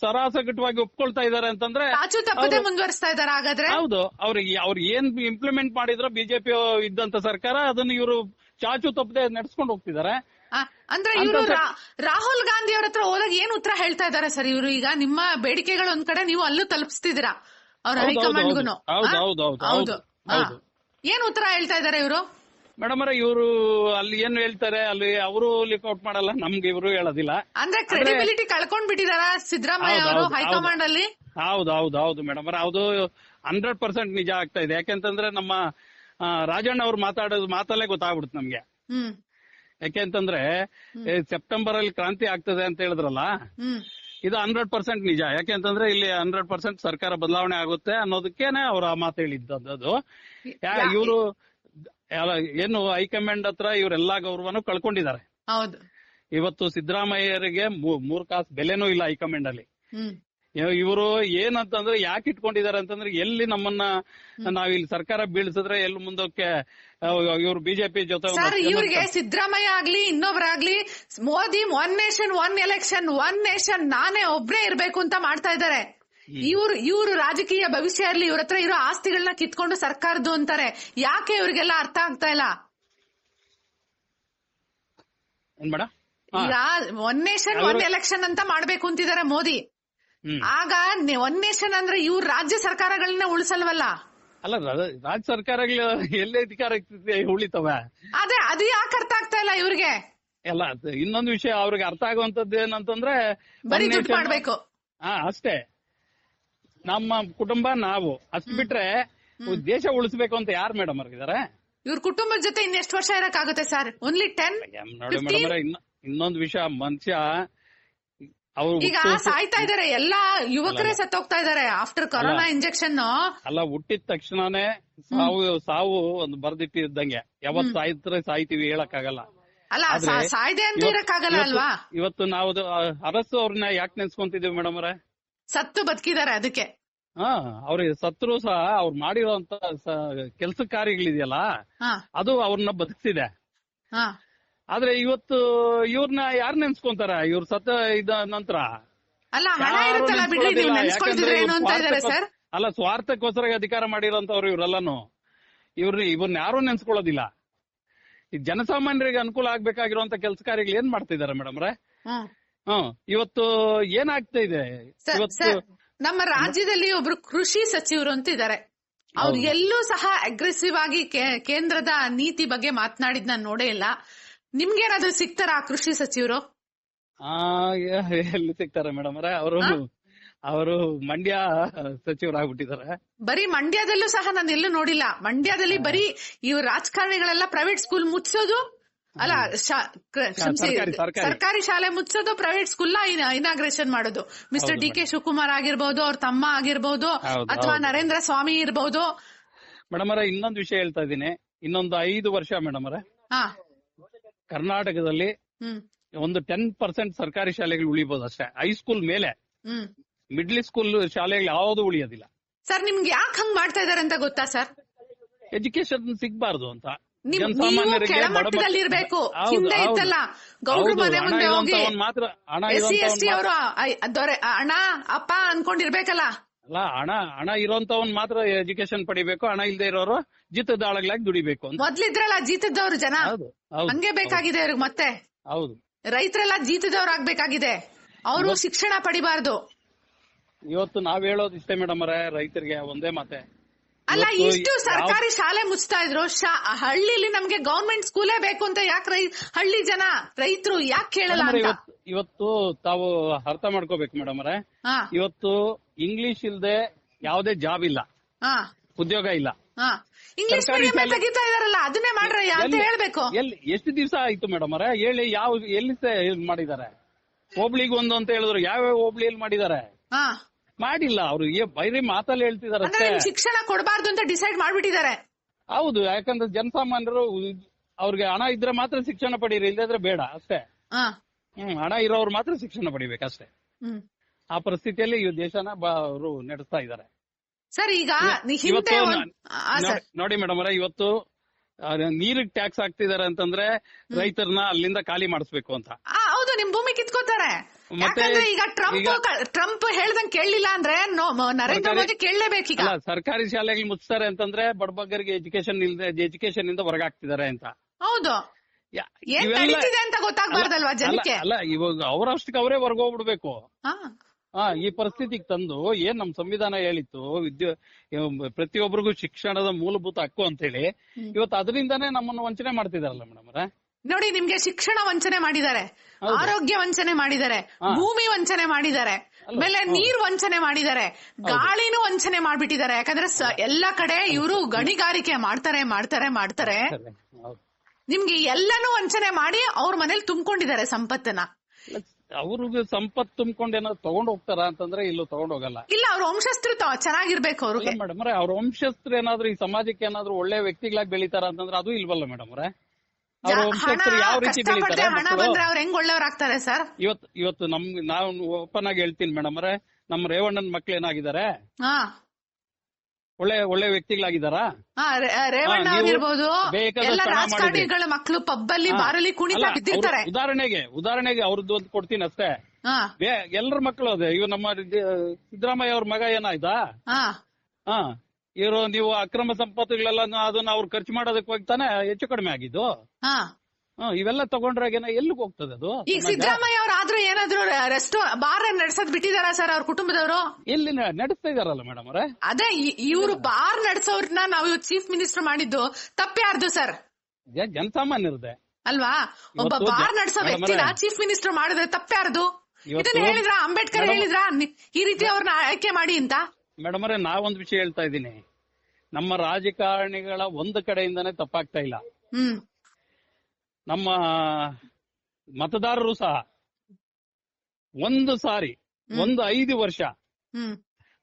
ಸರಾಸಗಟವಾಗಿ ಒಪ್ಕೊಳ್ತಾ ಇದ್ದಾರೆ ಅಂತಂದ್ರೆ ತಪ್ಪದೆ ಮುಂದುವರಿಸ್ತಾ ಇದಾರೆ ಹಾಗಾದ್ರೆ? ಹೌದು ಅವ್ರಿಗೆ ಅವ್ರು ಏನ್ ಇಂಪ್ಲಿಮೆಂಟ್ ಮಾಡಿದ್ರು ಬಿಜೆಪಿ ಇದ್ದಂತ ಸರ್ಕಾರ ಅದನ್ನ ಇವರು ಚಾಚು ತಪ್ಪದೆ ನಡ್ಸ್ಕೊಂಡು ಹೋಗ್ತಿದ್ದಾರೆ. ಆ, ಅಂದ್ರೆ ಇವರು ರಾಹುಲ್ ಗಾಂಧಿ ಅವ್ರ ಹತ್ರ ಹೋದಾಗ ಏನ್ ಉತ್ತರ ಹೇಳ್ತಾ ಇದಾರೆ ಸರ್ ಇವರು? ಈಗ ನಿಮ್ಮ ಬೇಡಿಕೆಗಳು ಒಂದ್ ಕಡೆ ನೀವು ಅಲ್ಲೂ ತಲುಪಿಸ್ತಿದ್ದೀರಾ? ಅವ್ರ ಹೌದು, ಆ. ಹೌದು. ಏನ್ ಉತ್ತರ ಹೇಳ್ತಾ ಇದಾರೆ ಇವರು? ಮೇಡಮ್ ಅವರೇ ಇವರು ಅಲ್ಲಿ ಏನು ಹೇಳ್ತಾರೆ? ಅಲ್ಲಿ ಅವರು ಲಿಕೌಟ್ ಮಾಡಲ್ಲ ನಮ್ಗೆ ಇವರು ಹೇಳೋದಿಲ್ಲ. ಅಂದ್ರೆ ಕ್ರೆಡಿಬಿಲಿಟಿ ಕಳ್ಕೊಂಡ್ ಬಿಟ್ಟಿದಾರ ಸಿದ್ದರಾಮಯ್ಯ ಅವರು ಹೈಕಮಾಂಡ್ ಅಲ್ಲಿ ಹೌದು ಹೌದು ಹೌದು ಮೇಡಮ್ ಅವರ ಹೌದು ಹಂಡ್ರೆಡ್ ಪರ್ಸೆಂಟ್ ನಿಜ ಆಗ್ತಾ ಇದೆ. ಯಾಕೆಂತಂದ್ರೆ ನಮ್ಮ ರಾಜಣ್ಣ ಅವ್ರು ಮಾತಾಡೋದು ಮಾತಲ್ಲೇ ಗೊತ್ತಾಗ್ಬಿಡುತ್ತೆ ನಮ್ಗೆ. ಯಾಕೆಂತಂದ್ರೆ ಸೆಪ್ಟೆಂಬರ್ ಅಲ್ಲಿ ಕ್ರಾಂತಿ ಆಗ್ತದೆ ಅಂತ ಹೇಳಿದ್ರಲ್ಲ? ಇದು ಹಂಡ್ರೆಡ್ ಪರ್ಸೆಂಟ್ ನಿಜ. ಯಾಕೆಂತಂದ್ರೆ ಇಲ್ಲಿ ಹಂಡ್ರೆಡ್ ಪರ್ಸೆಂಟ್ ಸರ್ಕಾರ ಬದಲಾವಣೆ ಆಗುತ್ತೆ ಅನ್ನೋದಕ್ಕೇನೆ ಅವ್ರ ಆ ಮಾತು ಹೇಳಿದ್ದು ಇವರು ಏನು ಹೈಕಮಾಂಡ್ ಹತ್ರ ಇವರೆಲ್ಲಾ ಗೌರವನು ಕಳ್ಕೊಂಡಿದ್ದಾರೆ. ಹೌದು. ಇವತ್ತು ಸಿದ್ದರಾಮಯ್ಯರಿಗೆ ಮೂರ್ ಕಾಸು ಬೆಲೆನೂ ಇಲ್ಲ ಹೈಕಮಾಂಡ್ ಅಲ್ಲಿ. ಇವರು ಏನಂತಂದ್ರೆ ಯಾಕೆ ಇಟ್ಕೊಂಡಿದ್ದಾರೆ ಅಂತಂದ್ರೆ ಎಲ್ಲಿ ನಮ್ಮನ್ನ ನಾವ್ ಇಲ್ಲಿ ಸರ್ಕಾರ ಬೀಳ್ಸಿದ್ರೆ ಎಲ್ಲಿ ಮುಂದಕ್ಕೆ ಇವ್ರು ಬಿಜೆಪಿ ಜೊತೆ ಸರ್ ಇವ್ರಿಗೆ ಸಿದ್ದರಾಮಯ್ಯ ಆಗ್ಲಿ ಇನ್ನೊಬ್ರಾಗ್ಲಿ Modi one nation one election one nation ನಾನೇ ಒಬ್ರೇ ಇರ್ಬೇಕು ಅಂತ ಮಾಡ್ತಾ ಇದ್ದಾರೆ. ಇವ್ರು ಇವರು ರಾಜಕೀಯ ಭವಿಷ್ಯ ಇರ್ಲಿ ಇವ್ರ ಹತ್ರ ಇರೋ ಆಸ್ತಿಗಳನ್ನ ಕಿತ್ಕೊಂಡು ಸರ್ಕಾರದ್ದು ಅಂತಾರೆ. ಯಾಕೆ ಇವ್ರಿಗೆಲ್ಲ ಅರ್ಥ ಆಗ್ತಾ ಇಲ್ಲ? ಈಗ ಒನ್ ನೇಷನ್ ಒನ್ ಎಲೆಕ್ಷನ್ ಅಂತ ಮಾಡ್ಬೇಕು ಅಂತಿದ್ದಾರೆ ಮೋದಿ. ಆಗ ಒನ್ ನೇಷನ್ ಅಂದ್ರೆ ಇವ್ರ ರಾಜ್ಯ ಸರ್ಕಾರಗಳನ್ನ ಉಳಿಸಲ್ವಲ್ಲ? ಅಲ್ಲ ರಾಜ್ಯ ಸರ್ಕಾರಗಳು ಎಲ್ಲೇ ಅಧಿಕಾರ ಉಳಿತವ? ಅದೇ ಅದು ಯಾಕೆ ಅರ್ಥ ಆಗ್ತಾ ಇಲ್ಲ ಇವ್ರಿಗೆ? ಎಲ್ಲ ಇನ್ನೊಂದು ವಿಷಯ ಅವ್ರಿಗೆ ಅರ್ಥ ಆಗುವಂತದ್ದು ಏನಂತಂದ್ರೆ ಬರೀ ಮಾಡ್ಬೇಕು. ಹಾ ಅಷ್ಟೇ. ನಮ್ಮ ಕುಟುಂಬ ನಾವು. ಅಷ್ಟು ಬಿಟ್ರೆ ದೇಶ ಉಳಿಸಬೇಕು ಅಂತ ಯಾರು ಮೇಡಮ್ ಇದಾರೆ? ಇವ್ರ ಕುಟುಂಬದ ಜೊತೆ ಇನ್ನೆಷ್ಟು ವರ್ಷ ಇರಕ್ಕಾಗುತ್ತೆ ಸರ್? ಓನ್ಲಿ ಟೆನ್ ನೋಡಿ ಮೇಡಮ್ ಇನ್ನೊಂದು ವಿಷಯ ಮನುಷ್ಯ ಅವ್ರು ಈಗ ಸಾಯ್ತಾ ಇದಾರೆ ಎಲ್ಲಾ ಯುವಕರೇ ಸತ್ತೋಗ್ತಾ ಇದಾರೆ. ಆಫ್ಟರ್ ಕೊರೋನಾ ಇಂಜೆಕ್ಷನ್ ಅಲ್ಲ ಹುಟ್ಟಿದ ತಕ್ಷಣನೇ ಸಾವು ಸಾವು ಒಂದು ಬರ್ದಿಟ್ಟಿದ್ದಂಗೆ ಯಾವತ್ ಸಾಯ್ತಾರೆ ಸಾಯ್ತೀವಿ ಹೇಳಕ್ಕಾಗಲ್ಲ. ಅಲ್ಲ ಆದ್ರೆ ಸಾ- ಸಾಯ್ದೆ ಅಂತ ಹೇಳಕ್ ಇರಕ್ಕಾಗಲ್ಲ ಅಲ್ವಾ? ಇವತ್ತು ನಾವು ಅರಸು ಅವ್ರನ್ನ ಯಾಕೆ ನೆನ್ಸ್ಕೊಂತಿದೀವಿ ಮೇಡಮ್ ಅವರೇ? ಸತ್ತು ಬದುಕಿದಾರೆ ಅದಕ್ಕೆ. ಹಾ ಅವ್ರಿಗೆ ಸತ್ರು ಸಹ ಅವ್ರು ಮಾಡಿರೋಂತ ಕೆಲಸ ಕಾರ್ಯಗಳಿದೆಯಲ್ಲ ಅದು ಅವ್ರನ್ನ ಬದುಕಿದೆ ಆದ್ರೆ ಇವತ್ತು ಇವ್ರನ್ನ ಯಾರು ನೆನ್ಸ್ಕೊಂತಾರ? ಇವ್ರ ಸತ್ತ ಇದ ನಂತರ? ಅಲ್ಲ ಹಣ ಯಾರು ಇರುತ್ತಲ್ಲ ಬಿಡ್ರಿ ನೀವು ನೆನ್ಸ್ಕೊಳ್ಳೋದಿಲ್ಲ. ನೆನ್ಸ್ಕೊಳ್ತಿದ್ರೆ ಏನು ಅಂತ ಇದಾರೆ ಸರ್? ಅಲ್ಲ ಸ್ವಾರ್ಥಕ್ಕೋಸ್ಕರ ಅಧಿಕಾರ ಮಾಡಿರೋಂತವ್ರು ಇವ್ರೆಲ್ಲಾನು. ಇವ್ರ ಇವ್ರನ್ನ ಯಾರು ನೆನ್ಸ್ಕೊಳ್ಳೋದಿಲ್ಲ ಈ ಜನಸಾಮಾನ್ಯರಿಗೆ ಅನುಕೂಲ ಆಗ್ಬೇಕಾಗಿರುವಂತ ಕೆಲಸ ಕಾರ್ಯಗಳು ಏನ್ ಮಾಡ್ತಿದ್ದಾರೆ ಮೇಡಮ್ರೆ? ಇವತ್ತು ಏನಾಗ್ತಾ ಇದೆ? ಇವತ್ತು ನಮ್ಮ ರಾಜ್ಯದಲ್ಲಿ ಒಬ್ರು ಕೃಷಿ ಸಚಿವರು ಅಂತ ಇದ್ದಾರೆ. ಅವ್ರು ಎಲ್ಲೂ ಸಹ ಅಗ್ರೆಸಿವ್ ಆಗಿ ಕೇಂದ್ರದ ನೀತಿ ಬಗ್ಗೆ ಮಾತನಾಡಿದ್ ನಾನು ನೋಡೇ ಇಲ್ಲ. ನಿಮ್ಗೇನಾದ್ರೂ ಸಿಗ್ತಾರ ಆ ಕೃಷಿ ಸಚಿವರು? ಎಲ್ಲಿ ಸಿಗ್ತಾರೆ ಮೇಡಮ್ ಅವರೇ? ಅವರು ಅವರು ಮಂಡ್ಯ ಸಚಿವರಾಗ್ಬಿಟ್ಟಿದ್ದಾರೆ. ಬರೀ ಮಂಡ್ಯದಲ್ಲೂ ಸಹ ನಾನು ಎಲ್ಲೂ ನೋಡಿಲ್ಲ. ಮಂಡ್ಯದಲ್ಲಿ ಬರೀ ಇವ್ರ ರಾಜಕಾರಣಿಗಳೆಲ್ಲ ಪ್ರೈವೇಟ್ ಸ್ಕೂಲ್ ಮುಚ್ಚೋದು ಅಲ್ಲ ಕ್ಷಮಿಸಿ, ಸರ್ಕಾರಿ, ಶಾಲೆ ಮುಚ್ಚೋದು ಪ್ರೈವೇಟ್ ಸ್ಕೂಲ್ ಇನಾಗ್ರೇಷನ್ ಮಾಡೋದು. ಮಿಸ್ಟರ್ ಡಿ ಕೆ ಶಿವಕುಮಾರ್ ಆಗಿರ್ಬೋದು ಅವ್ರ ತಮ್ಮ ಆಗಿರ್ಬೋದು ಅಥವಾ ನರೇಂದ್ರ ಸ್ವಾಮಿ ಇರ್ಬೋದು. ಮೇಡಮ್ ಅವರ ಇನ್ನೊಂದು ವಿಷಯ ಹೇಳ್ತಾ ಇದ್ದೀನಿ. ಇನ್ನೊಂದು ಐದು ವರ್ಷ ಮೇಡಮ್ ಅವರ. ಕರ್ನಾಟಕದಲ್ಲಿ ಒಂದು ಟೆನ್ ಪರ್ಸೆಂಟ್ ಸರ್ಕಾರಿ ಶಾಲೆಗಳು ಉಳಿಬಹುದು ಅಷ್ಟೇ. ಹೈಸ್ಕೂಲ್ ಮೇಲೆ ಮಿಡ್ಲ್ ಸ್ಕೂಲ್ ಶಾಲೆಗಳು ಯಾವುದು ಉಳಿಯೋದಿಲ್ಲ. ಸರ್ ನಿಮ್ಗೆ ಯಾಕೆ ಹಂಗ್ ಮಾಡ್ತಾ ಇದಾರೆ ಅಂತ ಗೊತ್ತಾ ಸರ್ ಎಜುಕೇಶನ್ ಸಿಗ್ಬಾರ್ದು ಅಂತ. ನಿಮ್- ನೀವು ಜನಸಾಮಾನ್ಯರಿಗೆ ಕೆಳಮಟ್ಟದಲ್ಲಿ ಬಡ ಮಕ್ಳು- ಇರ್ಬೇಕು ಹಿಂದೆ ಇತ್ತಲ್ಲ ಗೌಡ್ರ ಮನೆ ಹಣ ಮುಂದೆ ಹೋಗಿ ಎಸ್ ಸಿ ಎಸ್ ಟಿ ಅವರು ದೊರೆ ಅಣ್ಣ ಅಪ್ಪ ಅನ್ಕೊಂಡಿರ್ಬೇಕಲ್ಲ. ಅಲ್ಲ ಹಣ ಹಣ ಇರೋಂತವನ್ ಮಾತ್ರ ಎಜುಕೇಶನ್ ಪಡಿಬೇಕು ಹಣ ಇಲ್ಲದೆ ಇರೋರು ಜಿತದಾಳಗಳಾಗಿ ದುಡಿಬೇಕು ಅಂತ. ಮೊದ್ಲಿದ್ರಲ್ಲ ಜೀತದವ್ರು ಜನ. ಹಂಗೆ ಬೇಕಾಗಿದೆ ಅವ್ರಿಗೆ ಮತ್ತೆ. ಹೌದು. ರೈತರೆಲ್ಲ ಜೀತದವ್ರು ಆಗ್ಬೇಕಾಗಿದೆ. ಅವರು ಶಿಕ್ಷಣ ಪಡಿಬಾರ್ದು. ಇವತ್ತು ನಾವ್ ಹೇಳೋದು ಇಷ್ಟೇ ಮೇಡಮ್ ಅವರೇ ರೈತರಿಗೆ ಒಂದೇ ಮಾತೆ. ಅಲ್ಲ ಇಷ್ಟು ಸರ್ಕಾರಿ ಶಾಲೆ ಮುಚ್ತಾ ಇದ್ರು ಶಾ- ಹಳ್ಳಿಲಿ ನಮ್ಗೆ ಗವರ್ಮೆಂಟ್ ಸ್ಕೂಲೇ ಬೇಕು ಅಂತ ಯಾಕೆ ಹಳ್ಳಿ ಜನ ರೈತರು ಯಾಕೆ ಕೇಳಲ್ಲ ಇವತ್ತು ಇವತ್ತು ತಾವು ಅರ್ಥ ಮಾಡ್ಕೋಬೇಕು ಮೇಡಮ್ ಅವರೇ. ಇವತ್ತು ಇಂಗ್ಲಿಷ್ ಇಲ್ದೆ ಯಾವುದೇ ಜಾಬ್ ಇಲ್ಲ. ಉದ್ಯೋಗ ಇಲ್ಲ. ಇಂಗ್ಲಿಷ್ ತೆಗಿತಾ ಇದಾರಲ್ಲ ಅದನ್ನೇ ಮಾಡ್ರಯ್ಯ ಅಂತ ಹೇಳ್ಬೇಕು. ಎಲ್ಲಿ ಎಷ್ಟು ದಿವಸ ಆಯ್ತು ಮೇಡಮ್ ಅವರೇ? ಹೇಳಿ ಯಾವ ಎಲ್ಲಿ ಮಾಡಿದ್ದಾರೆ? ಹೋಬ್ಳಿಗೆ ಒಂದು ಅಂತ ಹೇಳಿದ್ರು. ಯಾವ್ಯಾವ ಹೋಬ್ಳಿಯಲ್ಲಿ ಮಾಡಿದ್ದಾರೆ? ಹಾ. ಮಾಡಿಲ್ಲ ಅವರು. ಬೈರಿ ಮಾತಲ್ಲಿ ಹೇಳ್ತಿದಾರೆ ಅಂದ್ರೆ ಅಷ್ಟೇ ಶಿಕ್ಷಣ ಕೊಡಬಾರ್ದು ಅಂತ ಡಿಸೈಡ್ ಮಾಡ್ಬಿಟ್ಟಿದ್ದಾರೆ. ಹೌದು ಯಾಕಂದ್ರೆ ಜನಸಾಮಾನ್ಯರು ಅವ್ರಿಗೆ ಹಣ ಇದ್ರೆ ಮಾತ್ರ ಶಿಕ್ಷಣ ಪಡೀರಿ ಇಲ್ಲದ್ರೆ ಬೇಡ ಅಷ್ಟೇ. ಹಾ ಹ್ಮ್ ಹಣ ಇರೋರು ಮಾತ್ರ ಶಿಕ್ಷಣ ಪಡಿಬೇಕಷ್ಟೇ. ಹ್ಮ್. ಆ ಪರಿಸ್ಥಿತಿಯಲ್ಲಿ ಈ ದೇಶನ ಅವರು ನಡೆಸ್ತಾ ಇದ್ದಾರೆ. ಸರ್ ಈಗ ನಿ- ಇವತ್ತು ಹಿಂದೆ ಒಂದ್- ಆ, ಸರ್. ನೋಡಿ- ನೋಡಿ ಮೇಡಮ್ ಅವರೇ ಇವತ್ತು ಆ, ನೀರಿಗ್ ಟ್ಯಾಕ್ಸ್ ಹಾಕ್ತಿದಾರೆ ಅಂತಂದ್ರೆ ರೈತರನ್ನ ಅಲ್ಲಿಂದ ಖಾಲಿ ಮಾಡಿಸ್ಬೇಕು ಅಂತ. ಆ, ಹೌದು ನಿಮ್ ಭೂಮಿ ಕಿತ್ಕೋತಾರೆ. ಯಾಕಂದ್ರೆ ಈಗ ಟ್ರಂಪ್ ಟ್ರಂಪ್ ಹೇಳ್ದಂಗ್ ಕೇಳಲಿಲ್ಲ ಅಂದ್ರೆ ನರೇಂದ್ರ ಮೋದಿ ಕೇಳಲೇಬೇಕೀಗ. ಸರ್ಕಾರಿ ಶಾಲೆಗಳು ಮುಚ್ತಾರೆ ಅಂತಂದ್ರೆ ಬಡಬಗ್ಗರಿಗೆ ಎಜುಕೇಶನ್ ಇಲ್ದೆ ಎಜುಕೇಶನ್ ಇಂದ ಹೊರಗಾಗ್ತಿದ್ದಾರೆ ಅಂತ. ಹೌದು. ಏನ್ ನಡೀತಿದೆ ಅಂತ ಗೊತ್ತಾಗ್ಬಾರ್ದಲ್ವಾ ಜನಕ್ಕೆ? ಅಲ್ಲ ಇವಾಗ ಅವರಷ್ಟಕ್ಕೆ ಅವರೇ ಹೊರಗೋಗ್ಬಿಡ್ಬೇಕು. ಹಾ. ಈ ಪರಿಸ್ಥಿತಿಗೆ ತಂದು ಏನ್ ನಮ್ ಸಂವಿಧಾನ ಹೇಳಿತ್ತು ವಿದ್ಯೆ ಪ್ರತಿಯೊಬ್ಬರಿಗೂ ಶಿಕ್ಷಣದ ಮೂಲಭೂತ ಹಕ್ಕು ಅಂತ ಹೇಳಿ ಇವತ್ತು ಅದರಿಂದಾನೇ ನಮ್ಮನ್ನು ವಂಚನೆ ಮಾಡ್ತಿದಾರಲ್ಲ ಮೇಡಮ್ ನೋಡಿ ನಿಮ್ಗೆ ಶಿಕ್ಷಣ ವಂಚನೆ ಮಾಡಿದ್ದಾರೆ. ಆರೋಗ್ಯ ವಂಚನೆ ಮಾಡಿದ್ದಾರೆ ಭೂಮಿ ವಂಚನೆ ಮಾಡಿದ್ದಾರೆ ಆಮೇಲೆ ನೀರ್ ವಂಚನೆ ಮಾಡಿದ್ದಾರೆ ಗಾಳಿನೂ ವಂಚನೆ ಮಾಡ್ಬಿಟ್ಟಿದ್ದಾರೆ. ಯಾಕಂದ್ರೆ ಎಲ್ಲಾ ಕಡೆ ಇವರು ಗಣಿಗಾರಿಕೆ ಮಾಡ್ತಾರೆ ಮಾಡ್ತಾರೆ ಮಾಡ್ತಾರೆ. ನಿಮ್ಗೆ ಎಲ್ಲಾನು ವಂಚನೆ ಮಾಡಿ ಅವ್ರ ಮನೇಲಿ ತುಂಬಿಕೊಂಡಿದ್ದಾರೆ ಸಂಪತ್ತನ್ನ. ಅವ್ರಿಗೆ ಸಂಪತ್ ತುಂಬಿಕೊಂಡು ಏನಾದ್ರು ತಗೊಂಡ್ ಹೋಗ್ತಾರ ಅಂತಂದ್ರೆ ಇಲ್ಲೂ ತಗೊಂಡ್ ಹೋಗಲ್ಲ. ಇಲ್ಲ ಅವ್ರ ವಂಶಸ್ಥರು ಚೆನ್ನಾಗಿರ್ಬೇಕು ಅವ್ರಿಗೆ. ಮೇಡಮ್ ಅವ್ರೆ ವಂಶಸ್ತ್ರ ಏನಾದ್ರು ಈ ಸಮಾಜಕ್ಕೆ ಏನಾದ್ರು ಒಳ್ಳೆ ವ್ಯಕ್ತಿಗಳಾಗಿ ಬೆಳಿತಾರ ಅಂತಂದ್ರೆ ಅದು ಇಲ್ವಲ್ಲ ಮೇಡಮ್ ಅವ್ರೆ? ಯಾವ ರೀತಿ ಹಣ? ಬಂದ್ರೆ ಅವ್ರ ಹೆಂಗ್ ಒಳ್ಳೆಯವ್ರಾಗ್ತಾರೆ ಸರ್? ಇವತ್ತು ಇವತ್ತು ನಮ್ ನಾವು ಓಪನ್ ಆಗಿ ಹೇಳ್ತೀನಿ ಮೇಡಮ್ ಅವರೇ ನಮ್ ರೇವಣ್ಣನ ಮಕ್ಳು ಏನಾಗಿದ್ದಾರೆ? ಒಳ್ಳೆ ಒಳ್ಳೆ ವ್ಯಕ್ತಿಗಳಾಗಿದ್ದಾರಾ? ರೇವಣ್ಣ ಆಗಿರ್ಬೋದು ಎಲ್ಲ ರಾಜಕಾರಣಿಗಳ ಮಕ್ಕಳು ಪಬ್ಬಲ್ಲಿ ಅಲ್ಲಿ ಬಾರಲ್ಲಿ ಕುಣಿತಾ ಬಿದ್ದಿರ್ತಾರೆ. ಉದಾಹರಣೆಗೆ ಉದಾಹರಣೆಗೆ ಅವ್ರದ್ದು ಒಂದು ಕೊಡ್ತೀನಿ ಅಷ್ಟೇ. ಎಲ್ಲರ ಮಕ್ಕಳು ಅದೇ ಇವ್ ನಮ್ಮ ಸಿದ್ದರಾಮಯ್ಯ ಅವ್ರ ಮಗ ಏನಾಯ್ತಾ? ಇವರು ನೀವು ಅಕ್ರಮ ಸಂಪತ್ತುಗಳೆಲ್ಲ ಅದನ್ನ ಅವ್ರು ಖರ್ಚು ಮಾಡೋದಕ್ಕೆ ಹೋಗ್ತಾನೆ ತಾನೇ ಹೆಚ್ಚು ಕಡಿಮೆ ಆಗಿದ್ದು? ಹಾ. ಇವೆಲ್ಲ ತಗೊಂಡ್ರಾಗೇನ ಎಲ್ಲಿಗೆ ಹೋಗ್ತದೆ ಅದು? ಈಗ? ಸಿದ್ದರಾಮಯ್ಯ ಅವ್ರು ಆದ್ರೂ ಏನಾದ್ರು ರೆಸ್ಟೋ ಬಾರ್ ನಡ್ಸೋದ್ ಬಿಟ್ಟಿದಾರ ಸರ್ ಅವ್ರ ಕುಟುಂಬದವರು? ಇಲ್ಲಿ ನ- ನಡೆಸ್ತಾ ಇದಾರಲ್ಲ ಮೇಡಮ್ ಅವರೇ? ಅದೇ ಇವರು ಬಾರ್ ನಡೆಸೋರ್ನ ನಾವು ಇವತ್ತು ಚೀಫ್ ಮಿನಿಸ್ಟರ್ ಮಾಡಿದ್ದು ತಪ್ಪ್ಯಾರ್ದು ಸರ್. ಜನಸಾಮಾನ್ಯರದೆ. ಅಲ್ವಾ? ಒಬ್ಬ ಇವತ್ತು ಬಾರ್ ಜ- ನಡೆಸೋ ವ್ಯಕ್ತಿನ ಅವರೇ, ಚೀಫ್ ಮಿನಿಸ್ಟರ್ ಮಾಡಿದ್ರೆ ತಪ್ಪ್ಯಾರ್ದು ಇವತ್ತು- ಇದನ್ನ ಹೇಳಿದ್ರ ಅಂಬೇಡ್ಕರ್ ಹೇಳಿದ್ರ? ಈ ರೀತಿ ಅವ್ರನ್ನ ಆಯ್ಕೆ ಮಾಡಿ ಅಂತ? ಮೇಡಮ್ ಅವರೇ ನಾವೊಂದು ವಿಷಯ ಹೇಳ್ತಾ ಇದ್ದೀನಿ. ನಮ್ಮ ರಾಜಕಾರಣಿಗಳ ಒಂದು ಕಡೆಯಿಂದಾನೇ ತಪ್ಪಾಗ್ತಾ ಇಲ್ಲ. ಹ್ಮ್. ನಮ್ಮ ಮತದಾರರು ಸಹ ಒಂದು ಸಾರಿ ಒಂದು ಐದು ವರ್ಷ ಹ್ಮ್.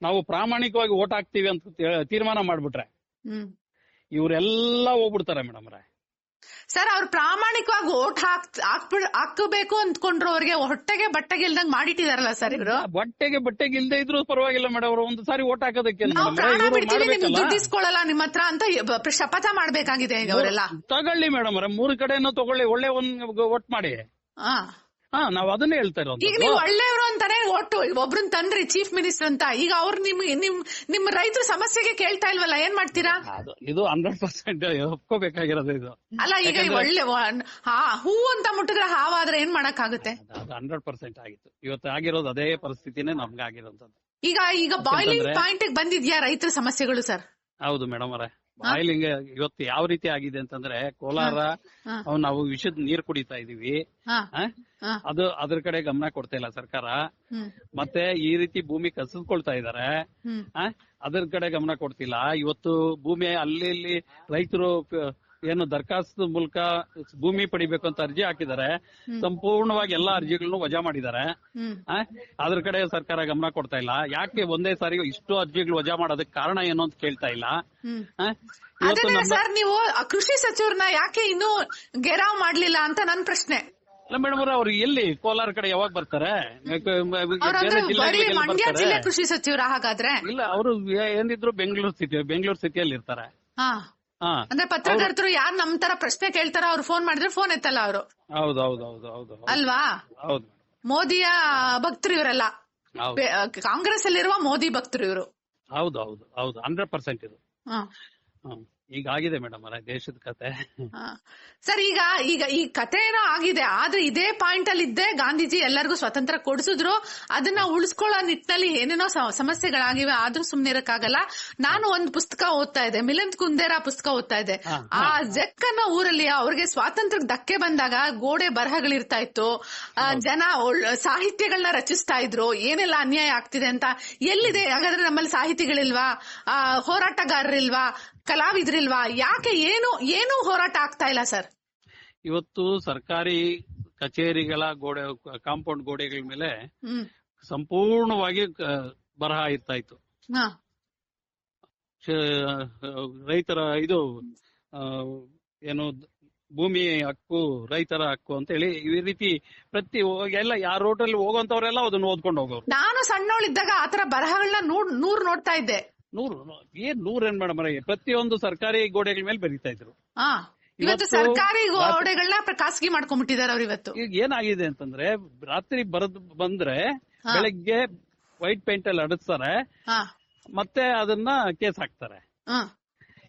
ನಾವು ಪ್ರಾಮಾಣಿಕವಾಗಿ ಓಟ್ ಹಾಕ್ತೀವಿ ಅಂತ ತೀರ್ಮಾನ ಮಾಡ್ಬಿಟ್ರೆ ಇವರೆಲ್ಲ ಹೋಗ್ಬಿಡ್ತಾರೆ ಮೇಡಮ್ ಅವರೇ. ಸರ್ ಅವ್ರು ಪ್ರಾಮಾಣಿಕವಾಗಿ ಓಟ್ ಹಾಕ್ ಹಾಕಬೇಕು ಅಂದ್ಕೊಂಡ್ರು ಅವ್ರಿಗೆ ಹೊಟ್ಟೆಗೆ ಬಟ್ಟೆಗೆ ಇಲ್ದಂಗ್ ಮಾಡಿಟ್ಟಿದಾರಲ್ಲ ಸರ್ ಇವರು? ಬಟ್ಟೆಗೆ ಬಟ್ಟೆಗೆ ಇಲ್ದೇ ಇದ್ರು ಪರವಾಗಿಲ್ಲ ಮೇಡಮ್ ಅವರು. ಒಂದು ಸಾರಿ ಓಟ್ ಹಾಕೋದಕ್ಕೆ ನಾವು ಪ್ರಾಣ ಬಿಡ್ತೀವಿ ನಿಮ್ಗೆ ದುಡ್ಡು ಇಸ್ಕೊಳ್ಳಲ್ಲ ನಿಮ್ಮ ಹತ್ರ ಅಂತ ಶಪಥ ಮಾಡ್ಬೇಕಾಗಿದೆ ಈಗ ಅವರೆಲ್ಲ. ತಗೊಳ್ಳಿ ಮೇಡಮ್ ಅವ್ರ. ಮೂರು ಕಡೆನೂ ತಗೊಳ್ಳಿ. ಒಳ್ಳೆ ಒಂದ್ ಓಟ್ ಮಾಡಿ. ಹಾ ನಾವ್ ಅದನ್ನೇ ಹೇಳ್ತಾ ಈಗ ನೀವು ಒಳ್ಳೆಯವರು ಅಂತಾನೆ ಒಟ್ಟು ಒಬ್ರನ್ ತಂದ್ರಿ ಚೀಫ್ ಮಿನಿಸ್ಟರ್ ಅಂತ. ಈಗ ಅವ್ರು ನಿಮ್ ನಿಮ್ ನಿಮ್ ರೈತರ ಸಮಸ್ಯೆಗೆ ಕೇಳ್ತಾ ಇಲ್ವಲ್ಲ ಏನ್ ಮಾಡ್ತೀರಾ? ಇದು ಹಂಡ್ರೆಡ್ ಪರ್ಸೆಂಟ್ ಒಪ್ಕೋಬೇಕಾಗಿರೋದು ಇದು. ಅಲ್ಲ ಈಗ ಒಳ್ಳೆ ಹಾ ಹೂ ಅಂತ ಮುಟ್ಟಿದ್ರೆ ಹಾವಾದ್ರೆ ಏನ್ ಮಾಡಕ್ ಆಗುತ್ತೆ ಹಂಡ್ರೆಡ್ ಪರ್ಸೆಂಟ್ ಆಗಿತ್ತು. ಇವತ್ತು ಆಗಿರೋದು ಅದೇ ಪರಿಸ್ಥಿತಿನೇ ನಮ್ಗೆ ಆಗಿರೋಂಥದ್ದು ಈಗ ಈಗ ಬಾಯ್ಲಿಂಗ್ ಪಾಯಿಂಟ್ ಬಂದಿದ್ಯಾ ರೈತರ ಸಮಸ್ಯೆಗಳು ಸರ್ ಹೌದು ಮೇಡಮ್ ಅವರೇ. ಬಾಯ್ಲಿಂಗ್ ಇವತ್ತು ಯಾವ ರೀತಿ ಆಗಿದೆ ಅಂತಂದ್ರೆ ಕೋಲಾರ. ನಾವು ವಿಷದ ನೀರ್ ಕುಡಿತಾ ಇದೀವಿ? ಅದು ಅದ್ರ ಕಡೆ ಗಮನ ಕೊಡ್ತಾ ಇಲ್ಲ ಸರ್ಕಾರ. ಮತ್ತೆ ಈ ರೀತಿ ಭೂಮಿ ಕಸಿದ್ಕೊಳ್ತಾ ಇದಾರೆ? ಅದ್ರ ಕಡೆ ಗಮನ ಕೊಡ್ತಿಲ್ಲ. ಇವತ್ತು ಭೂಮಿ ಅಲ್ಲಿ ಇಲ್ಲಿ ರೈತರು ಏನು ದರಖಾಸ್ತು ಮೂಲಕ ಭೂಮಿ ಪಡಿಬೇಕು ಅಂತ ಅರ್ಜಿ ಹಾಕಿದ್ದಾರೆ. ಸಂಪೂರ್ಣವಾಗಿ ಎಲ್ಲಾ ಅರ್ಜಿಗಳನ್ನು ವಜಾ ಮಾಡಿದ್ದಾರೆ. ಅದ್ರ ಕಡೆ ಸರ್ಕಾರ ಗಮನ ಕೊಡ್ತಾ ಇಲ್ಲ. ಯಾಕೆ ಒಂದೇ ಸಾರಿ ಇಷ್ಟು ಅರ್ಜಿಗಳು ವಜಾ ಮಾಡೋದಕ್ಕೆ ಕಾರಣ ಏನು ಅಂತ ಕೇಳ್ತಾ ಇಲ್ಲ. ಸರ್ ನೀವು ಕೃಷಿ ಸಚಿವರನ್ನ ಯಾಕೆ ಇನ್ನು ಗೆರಾವ್ ಮಾಡ್ಲಿಲ್ಲ ಅಂತ ನನ್ ಪ್ರಶ್ನೆ. ಅಲ್ಲ ಮೇಡಮ್ ಅವ್ರು ಎಲ್ಲಿ? ಕೋಲಾರ ಕಡೆ ಯಾವಾಗ ಬರ್ತಾರೆ? ಕೃಷಿ ಸಚಿವರ ಹಾಗಾದ್ರೆ? ಇಲ್ಲ ಅವರು ಏನಿದ್ರು ಬೆಂಗಳೂರು ಸಿಟಿ ಬೆಂಗಳೂರು ಸಿಟಿಯಲ್ಲಿ ಇರ್ತಾರೆ. ಅಂದ್ರೆ ಪತ್ರಕರ್ತರು ಯಾರು ನಮ್ ತರ ಪ್ರಶ್ನೆ ಕೇಳ್ತಾರ ಅವ್ರು ಫೋನ್ ಮಾಡಿದ್ರೆ ಫೋನ್ ಎತ್ತಲ್ಲ ಅವರು. ಹೌದು ಹೌದು ಹೌದು ಹೌದು ಹೌದು. ಅಲ್ವಾ? ಮೋದಿಯ ಭಕ್ತರು ಇವರೆಲ್ಲ. ಕಾಂಗ್ರೆಸ್ ಅಲ್ಲಿರುವ ಮೋದಿ ಭಕ್ತರು ಇವರು. ಹೌದು ಹೌದು ಹೌದು. ಹಂಡ್ರೆಡ್ ಪರ್ಸೆಂಟ್ ಇದು. ಈಗ ಆಗಿದೆ ಮೇಡಮ್ ಅಲ್ಲ ದೇಶದ ಕತೆ. ಸರ್ ಈಗ ಈಗ ಈ ಕಥೆ ಏನೋ ಆಗಿದೆ. ಆದ್ರೆ ಇದೇ ಪಾಯಿಂಟ್ ಅಲ್ಲಿ ಇದ್ದೆ ಗಾಂಧೀಜಿ ಎಲ್ಲರಿಗೂ ಸ್ವತಂತ್ರ ಕೊಡಿಸಿದ್ರು. ಅದನ್ನ ಉಳಿಸ್ಕೊಳ್ಳೋ ನಿಟ್ಟಿನಲ್ಲಿ ಏನೇನೋ ಸಮಸ್ಯೆಗಳಾಗಿವೆ. ಆದ್ರೂ ಸುಮ್ನಿರಕ್ಕಾಗಲ್ಲ ನಾನು ಒಂದು ಪುಸ್ತಕ ಓದ್ತಾ ಇದ್ದೆ. ಮಿಲಂತ್ ಕುಂದೇರ ಪುಸ್ತಕ ಓದ್ತಾ ಇದ್ದೆ. ಆ ಜೆಕ್ ಅನ್ನೋ ಊರಲ್ಲಿ ಅವ್ರಿಗೆ ಸ್ವಾತಂತ್ರ್ಯಕ್ಕೆ ಧಕ್ಕೆ ಬಂದಾಗ ಗೋಡೆ ಬರಹಗಳಿರ್ತಾ ಇತ್ತು. ಜನ ಸಾಹಿತ್ಯಗಳನ್ನ ರಚಿಸ್ತಾ ಇದ್ರು. ಏನೆಲ್ಲ ಅನ್ಯಾಯ ಆಗ್ತಿದೆ ಅಂತ. ಎಲ್ಲಿದೆ? ಹಾಗಾದ್ರೆ ನಮ್ಮಲ್ಲಿ ಸಾಹಿತಿಗಳಿಲ್ವಾ? ಆ, ಹೋರಾಟಗಾರರಿಲ್ವಾ? ಕಲಾವಿದ್ರಿಲ್ವಾ? ಯಾಕೆ ಏನು ಏನು ಹೋರಾಟ ಆಗ್ತಾ ಇಲ್ಲ ಸರ್? ಇವತ್ತು ಸರ್ಕಾರಿ ಕಚೇರಿಗಳ ಗೋಡೆ ಕಾಂಪೌಂಡ್ ಗೋಡೆಗಳ ಮೇಲೆ ಸಂಪೂರ್ಣವಾಗಿ ಬರಹ ಇರ್ತಾ ಇತ್ತು. ರೈತರ ಇದು ಏನು ಭೂಮಿ ಹಕ್ಕು ರೈತರ ಹಕ್ಕು ಅಂತ ಹೇಳಿ ಈ ರೀತಿ ಪ್ರತಿ ಎಲ್ಲ ಯಾರ ರೋಟಲ್ಲಿ ಹೋಗೋಂತವ್ರೆಲ್ಲ ಅದನ್ನ ಓದ್ಕೊಂಡು ಹೋಗೋರು. ನಾನು ಸಣ್ಣವಳಿದ್ದಾಗ ಆತರ ಬರಹಗಳನ್ನ ನೂರ್ ನೋಡ್ತಾ ಇದ್ದೆ. ನೂರು ಏನ್ ನೂರ್ ಏನ್ ಮೇಡಮ್ ಪ್ರತಿಯೊಂದು ಸರ್ಕಾರಿ ಗೋಡೆಗಳ ಮೇಲೆ ಬರೀತಾ ಇದ್ರು. ಇವತ್ತು ಸರ್ಕಾರಿ ಗೋಡೆಗಳನ್ನ ಖಾಸಗಿ ಮಾಡ್ಕೊಂಡ್ಬಿಟ್ಟಿದ್ದಾರೆ ಅವ್ರು ಇವತ್ತು. ಈಗ ಏನಾಗಿದೆ ಅಂತಂದ್ರೆ ರಾತ್ರಿ ಬರದ್ ಬಂದ್ರೆ. ಬೆಳಗ್ಗೆ ವೈಟ್ ಪೇಂಟ್ ಅಲ್ಲಿ ಅಡಸ್ತಾರೆ ಮತ್ತೆ ಅದನ್ನ ಕೇಸ್ ಹಾಕ್ತಾರೆ.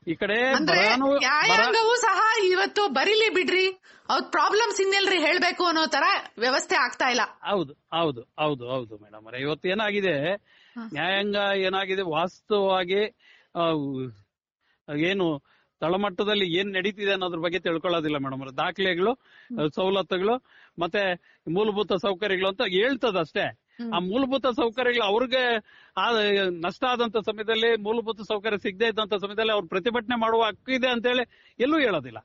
ಈ ಕಡೆ ನ್ಯಾಯಾಂಗವೂ ಸಹ ಇವತ್ತು ಬರೀಲಿ ಬಿಡ್ರಿ ಅವ್ರ ಪ್ರಾಬ್ಲಮ್ಸ್ ಇನ್ನೆಲ್ರಿ ಹೇಳ್ಬೇಕು ಅನ್ನೋ ತರ ವ್ಯವಸ್ಥೆ ಆಗ್ತಾ ಇಲ್ಲ. ಹೌದು ಹೌದು ಹೌದು ಹೌದು ಮೇಡಮ್ ಇವತ್ತು ಏನಾಗಿದೆ ನ್ಯಾಯಾಂಗ ಏನಾಗಿದೆ? ವಾಸ್ತವವಾಗಿ ಏನು ತಳಮಟ್ಟದಲ್ಲಿ ಏನ್ ನಡೀತಿದೆ ಅನ್ನೋದ್ರ ಬಗ್ಗೆ ತಿಳ್ಕೊಳ್ಳೋದಿಲ್ಲ ಮೇಡಮ್ ದಾಖಲೆಗಳು ಸವಲತ್ತುಗಳು ಮತ್ತೆ ಮೂಲಭೂತ ಸೌಕರ್ಯಗಳು ಅಂತ ಹೇಳ್ತದ ಅಷ್ಟೇ. ಆ ಮೂಲಭೂತ ಸೌಕರ್ಯಗಳು ಅವ್ರಿಗೆ ಆ ನಷ್ಟ ಆದಂತ ಸಮಯದಲ್ಲಿ ಮೂಲಭೂತ ಸೌಕರ್ಯ ಸಿಗದೆ ಇದ್ದಂತ ಸಮಯದಲ್ಲಿ ಅವ್ರು ಪ್ರತಿಭಟನೆ ಮಾಡುವ ಹಕ್ಕು ಇದೆ ಅಂತ ಹೇಳಿ ಎಲ್ಲೂ ಹೇಳೋದಿಲ್ಲ.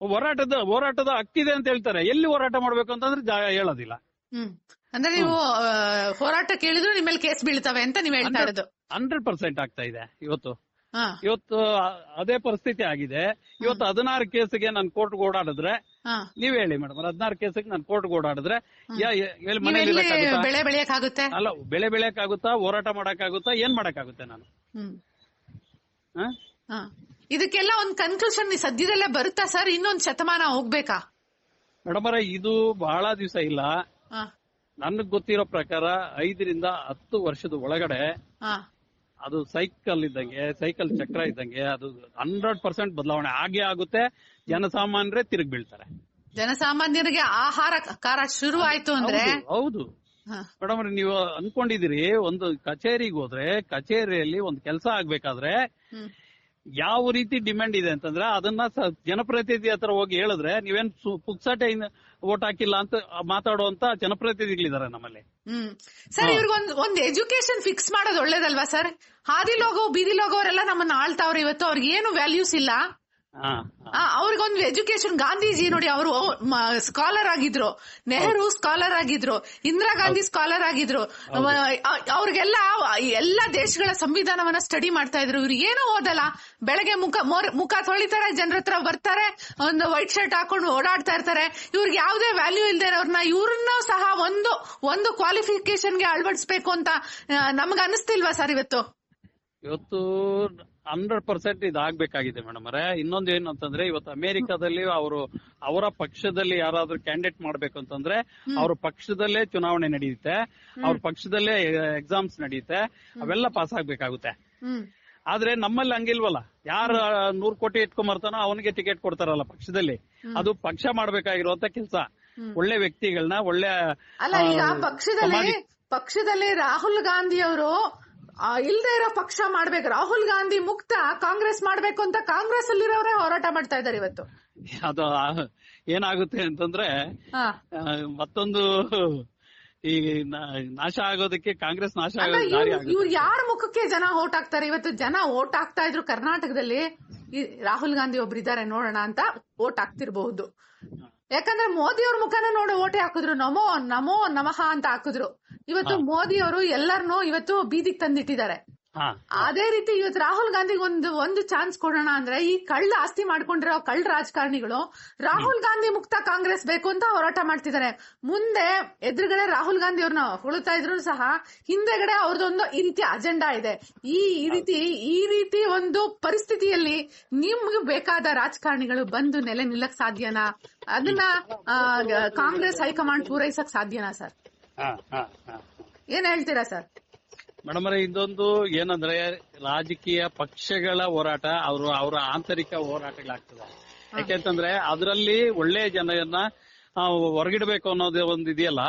ಹೋರಾಟದ ಹೋರಾಟದ ಹಕ್ಕಿದೆ ಅಂತ ಹೇಳ್ತಾರೆ. ಎಲ್ಲಿ ಹೋರಾಟ ಮಾಡ್ಬೇಕು ಅಂತಂದ್ರೆ ಹೇಳೋದಿಲ್ಲ. ಅಂದ್ರೆ ನೀವು ಹೋರಾಟ ಕೇಳಿದ್ರು ನಿಮ್ಮ ಮೇಲೆ ಕೇಸ್ ಬೀಳ್ತವೆ ಅಂತ ನೀವು ಹೇಳ್ತಾ ಇರೋದು. ಹಂಡ್ರೆಡ್ ಪರ್ಸೆಂಟ್ ಆಗ್ತಾ ಇದೆ ಇವತ್ತು. ಇವತ್ತು ಅದೇ ಪರಿಸ್ಥಿತಿ ಆಗಿದೆ. ಇವತ್ತು ಹದಿನಾರು ಕೇಸಿಗೆ ನಾನು ಕೋರ್ಟ್ ಓಡಾಡಿದ್ರೆ ನೀವ್ ಹೇಳಿ ಮೇಡಮ್ ಹದಿನಾರು ಕೇಸಿಗೆ ನಾನು ಕೋರ್ಟ್ ಓಡಾಡಿದ್ರೆ? ಬೆಳೆ ಬೆಳೆಯಕ್ ಆಗುತ್ತೆ ಅಲ್ಲ ಬೆಳೆ ಬೆಳೆಯಕ್ಕಾಗುತ್ತಾ ಹೋರಾಟ ಮಾಡಕ್ಕಾಗುತ್ತಾ ಏನ್ ಮಾಡಕ್ಕಾಗುತ್ತೆ ನಾನು? ಇದಕ್ಕೆಲ್ಲ ಒಂದ್ ಕನ್ಕ್ಲೂಷನ್ ಸದ್ಯದಲ್ಲೇ ಬರುತ್ತಾ ಸರ್? ಇನ್ನೊಂದ್ ಶತಮಾನ ಹೋಗ್ಬೇಕಾ? ಮೇಡಮ್ ಇದು ಬಹಳ ದಿವಸ ಇಲ್ಲ. ನನಗ್ ಗೊತ್ತಿರೋ ಪ್ರಕಾರ ಐದರಿಂದ ಹತ್ತು ವರ್ಷದ ಒಳಗಡೆ ಅದು ಸೈಕಲ್ ಇದ್ದಂಗೆ ಸೈಕಲ್ ಚಕ್ರ ಇದ್ದಂಗೆ ಅದು ಹಂಡ್ರೆಡ್ ಪರ್ಸೆಂಟ್ ಬದಲಾವಣೆ ಆಗೇ ಆಗುತ್ತೆ. ಜನಸಾಮಾನ್ಯರೇ ತಿರುಗಿ ಬೀಳ್ತಾರೆ. ಜನಸಾಮಾನ್ಯರಿಗೆ ಆಹಾರ ಕಾರ ಶುರು ಆಯ್ತು ಅಂದ್ರೆ ಹೌದು, ಮೇಡಮ್ ನೀವು ಅನ್ಕೊಂಡಿದಿರಿ ಒಂದು ಕಚೇರಿಗೆ ಹೋದ್ರೆ ಕಚೇರಿಯಲ್ಲಿ ಒಂದು ಕೆಲಸ ಆಗ್ಬೇಕಾದ್ರೆ ಯಾವ ರೀತಿ ಡಿಮ್ಯಾಂಡ್ ಇದೆ ಅಂತಂದ್ರೆ ಅದನ್ನ ಜನಪ್ರತಿನಿಧಿ ಹತ್ರ ಹೋಗಿ ಹೇಳಿದ್ರೆ ನೀವೇನ್ ಪುಕ್ಸಟೆ ಓಟ್ ಹಾಕಿಲ್ಲ ಅಂತ ಮಾತಾಡುವಂತ ಜನಪ್ರತಿನಿಧಿಗಳಿದ್ದಾರೆ ನಮ್ಮಲ್ಲಿ. ಹ್ಮ್. ಸರ್ ಇವ್ರಿಗೊಂದ್ ಒಂದ್ ಎಜುಕೇಶನ್ ಫಿಕ್ಸ್ ಮಾಡೋದು ಒಳ್ಳೇದಲ್ವಾ ಸರ್? ಹಾದಿಲೋಗೋ ಬೀದಿಲೋಗೋರೆಲ್ಲ ನಮ್ಮನ್ನ ಆಳ್ತಾವ್ರೆ ಇವತ್ತು. ಅವ್ರಿಗೆ ಏನು ವ್ಯಾಲ್ಯೂಸ್ ಇಲ್ಲ. ಅವ್ರಿಗೊಂದು ಎಜುಕೇಶನ್ ಗಾಂಧೀಜಿ ನೋಡಿ ಅವರು ಸ್ಕಾಲರ್ ಆಗಿದ್ರು. ನೆಹರು ಸ್ಕಾಲರ್ ಆಗಿದ್ರು ಇಂದಿರಾ ಗಾಂಧಿ ಸ್ಕಾಲರ್ ಆಗಿದ್ರು. ಅವ- ಅವ್ರಿಗೆಲ್ಲ ಎಲ್ಲ ದೇಶಗಳ ಸಂವಿಧಾನವನ್ನ ಸ್ಟಡಿ ಮಾಡ್ತಾ ಇದ್ರು. ಇವ್ರು ಏನೋ ಓದಲ್ಲ. ಬೆಳಗ್ಗೆ ಮುಖ ಮುಖ ತೊಳಿತಾರೆ ಜನರ ಹತ್ರ ಬರ್ತಾರೆ ಒಂದು ವೈಟ್ ಶರ್ಟ್ ಹಾಕೊಂಡು ಓಡಾಡ್ತಾ ಇರ್ತಾರೆ. ಇವ್ರಿಗೆ ಯಾವುದೇ ವ್ಯಾಲ್ಯೂ ಇಲ್ದೇ ಇರೋರ್ನ ಇವ್ರನ್ನ ಸಹ ಒಂದು ಒಂದು ಕ್ವಾಲಿಫಿಕೇಶನ್ಗೆ ಅಳವಡಿಸ್ಬೇಕು ಅಂತ ನಮ್ಗೆ ಅನಿಸ್ತಿಲ್ವಾ ಸರ್ ಇವತ್ತು? ಇವತ್ತು ಹಂಡ್ರೆಡ್ ಪರ್ಸೆಂಟ್ ಇದಾಗಬೇಕಾಗಿದೆ ಮೇಡಮ್ ಅರೆ ಇನ್ನೊಂದು ಏನು ಅಂತಂದ್ರೆ ಇವತ್ತು ಅಮೆರಿಕಾದಲ್ಲಿ ಅವರು ಅವರ ಪಕ್ಷದಲ್ಲಿ ಯಾರಾದ್ರೂ ಕ್ಯಾಂಡಿಡೇಟ್ ಮಾಡ್ಬೇಕು ಅಂತಂದ್ರೆ ಅವ್ರ ಪಕ್ಷದಲ್ಲೇ ಚುನಾವಣೆ ನಡೆಯುತ್ತೆ. ಅವ್ರ ಪಕ್ಷದಲ್ಲೇ ಎಕ್ಸಾಮ್ಸ್ ನಡೆಯುತ್ತೆ. ಅವೆಲ್ಲ ಪಾಸ್ ಆಗ್ಬೇಕಾಗುತ್ತೆ. ಆದ್ರೆ ನಮ್ಮಲ್ಲಿ ಹಂಗಿಲ್ವಲ್ಲ. ಯಾರ ನೂರ್ ಕೋಟಿ ಇಟ್ಕೊಂಬರ್ತಾನೋ ಅವನಿಗೆ ಟಿಕೆಟ್ ಕೊಡ್ತಾರಲ್ಲ ಪಕ್ಷದಲ್ಲಿ. ಅದು ಪಕ್ಷ ಮಾಡ್ಬೇಕಾಗಿರುವಂತ ಕೆಲಸ. ಒಳ್ಳೆ ವ್ಯಕ್ತಿಗಳನ್ನ ಒಳ್ಳೆ ಅಲ್ಲ ಈಗ ಪಕ್ಷದಲ್ಲಿ ಪಕ್ಷದಲ್ಲಿ ರಾಹುಲ್ ಗಾಂಧಿ ಅವರು ಇಲ್ದೇ ಇರೋ ಪಕ್ಷ ಮಾಡ್ಬೇಕು. ರಾಹುಲ್ ಗಾಂಧಿ ಮುಕ್ತ ಕಾಂಗ್ರೆಸ್ ಮಾಡ್ಬೇಕು ಅಂತ ಕಾಂಗ್ರೆಸ್ ಅಲ್ಲಿರೋರೇ ಹೋರಾಟ ಮಾಡ್ತಾ ಇದ್ದಾರೆ ಇವತ್ತು. ಅದು ಏನಾಗುತ್ತೆ ಅಂತಂದ್ರೆ ಮತ್ತೊಂದು ಈ ನಾಶ ಆಗೋದಕ್ಕೆ ಕಾಂಗ್ರೆಸ್ ನಾಶ ಇವ್ರು ಯಾರ ಮುಖಕ್ಕೆ ಜನ ಓಟ್ ಹಾಕ್ತಾರೆ? ಇವತ್ತು ಜನ ಓಟ್ ಹಾಕ್ತಾ ಇದ್ರು ಕರ್ನಾಟಕದಲ್ಲಿ. ರಾಹುಲ್ ಗಾಂಧಿ ಒಬ್ರು ಇದಾರೆ ನೋಡೋಣ ಅಂತ ಓಟ್ ಹಾಕ್ತಿರ್ಬಹುದು. ಯಾಕಂದ್ರೆ ಮೋದಿ ಅವ್ರ ಮುಖನ ನೋಡಿ ಓಟೆ ಹಾಕಿದ್ರು ನಮೋ ನಮೋ ನಮಃ ಅಂತ ಹಾಕಿದ್ರು. ಇವತ್ತು ಮೋದಿ ಅವರು ಎಲ್ಲರನ್ನೂ ಇವತ್ತು ಬೀದಿಗೆ ತಂದಿಟ್ಟಿದ್ದಾರೆ. ಅದೇ ರೀತಿ ಇವತ್ತು ರಾಹುಲ್ ಗಾಂಧಿಗೆ ಒಂದು ಒಂದು ಚಾನ್ಸ್ ಕೊಡೋಣ ಅಂದ್ರೆ ಈ ಕಳ್ಳ ಆಸ್ತಿ ಮಾಡ್ಕೊಂಡಿರೋ ಕಳ್ಳ ರಾಜಕಾರಣಿಗಳು ರಾಹುಲ್ ಗಾಂಧಿ ಮುಕ್ತ ಕಾಂಗ್ರೆಸ್ ಬೇಕು ಅಂತ ಹೋರಾಟ ಮಾಡ್ತಿದ್ದಾರೆ. ಮುಂದೆ ಎದುರುಗಡೆ ರಾಹುಲ್ ಗಾಂಧಿ ಅವ್ರನ್ನ ಹೊಳುತ್ತಾ ಇದ್ರು ಸಹ ಹಿಂದೆಗಡೆ ಅವ್ರದೊಂದು ಈ ರೀತಿ ಅಜೆಂಡಾ ಇದೆ. ಈ ಈ ರೀತಿ ಈ ರೀತಿ ಒಂದು ಪರಿಸ್ಥಿತಿಯಲ್ಲಿ ನಿಮ್ಗೆ ಬೇಕಾದ ರಾಜಕಾರಣಿಗಳು ಬಂದು ನೆಲೆ ನಿಲ್ಲಕ್ ಸಾಧ್ಯನಾ? ಅದನ್ನ ಕಾಂಗ್ರೆಸ್ ಹೈಕಮಾಂಡ್ ಪೂರೈಸಕ್ ಸಾಧ್ಯನಾ ಸರ್? ಏನ್ ಹೇಳ್ತೀರಾ ಸರ್? ಮೇಡಮ್ ಅವರೇ ಇದೊಂದು ಏನಂದ್ರೆ ರಾಜಕೀಯ ಪಕ್ಷಗಳ ಹೋರಾಟ ಅವರು ಅವರ ಆಂತರಿಕ ಹೋರಾಟಗಳಾಗ್ತದೆ. ಯಾಕೆಂತಂದ್ರೆ ಅದರಲ್ಲಿ ಒಳ್ಳೆ ಜನರನ್ನ ಹೊರಗಿಡಬೇಕು ಅನ್ನೋದು ಒಂದು ಇದೆಯಲ್ಲ?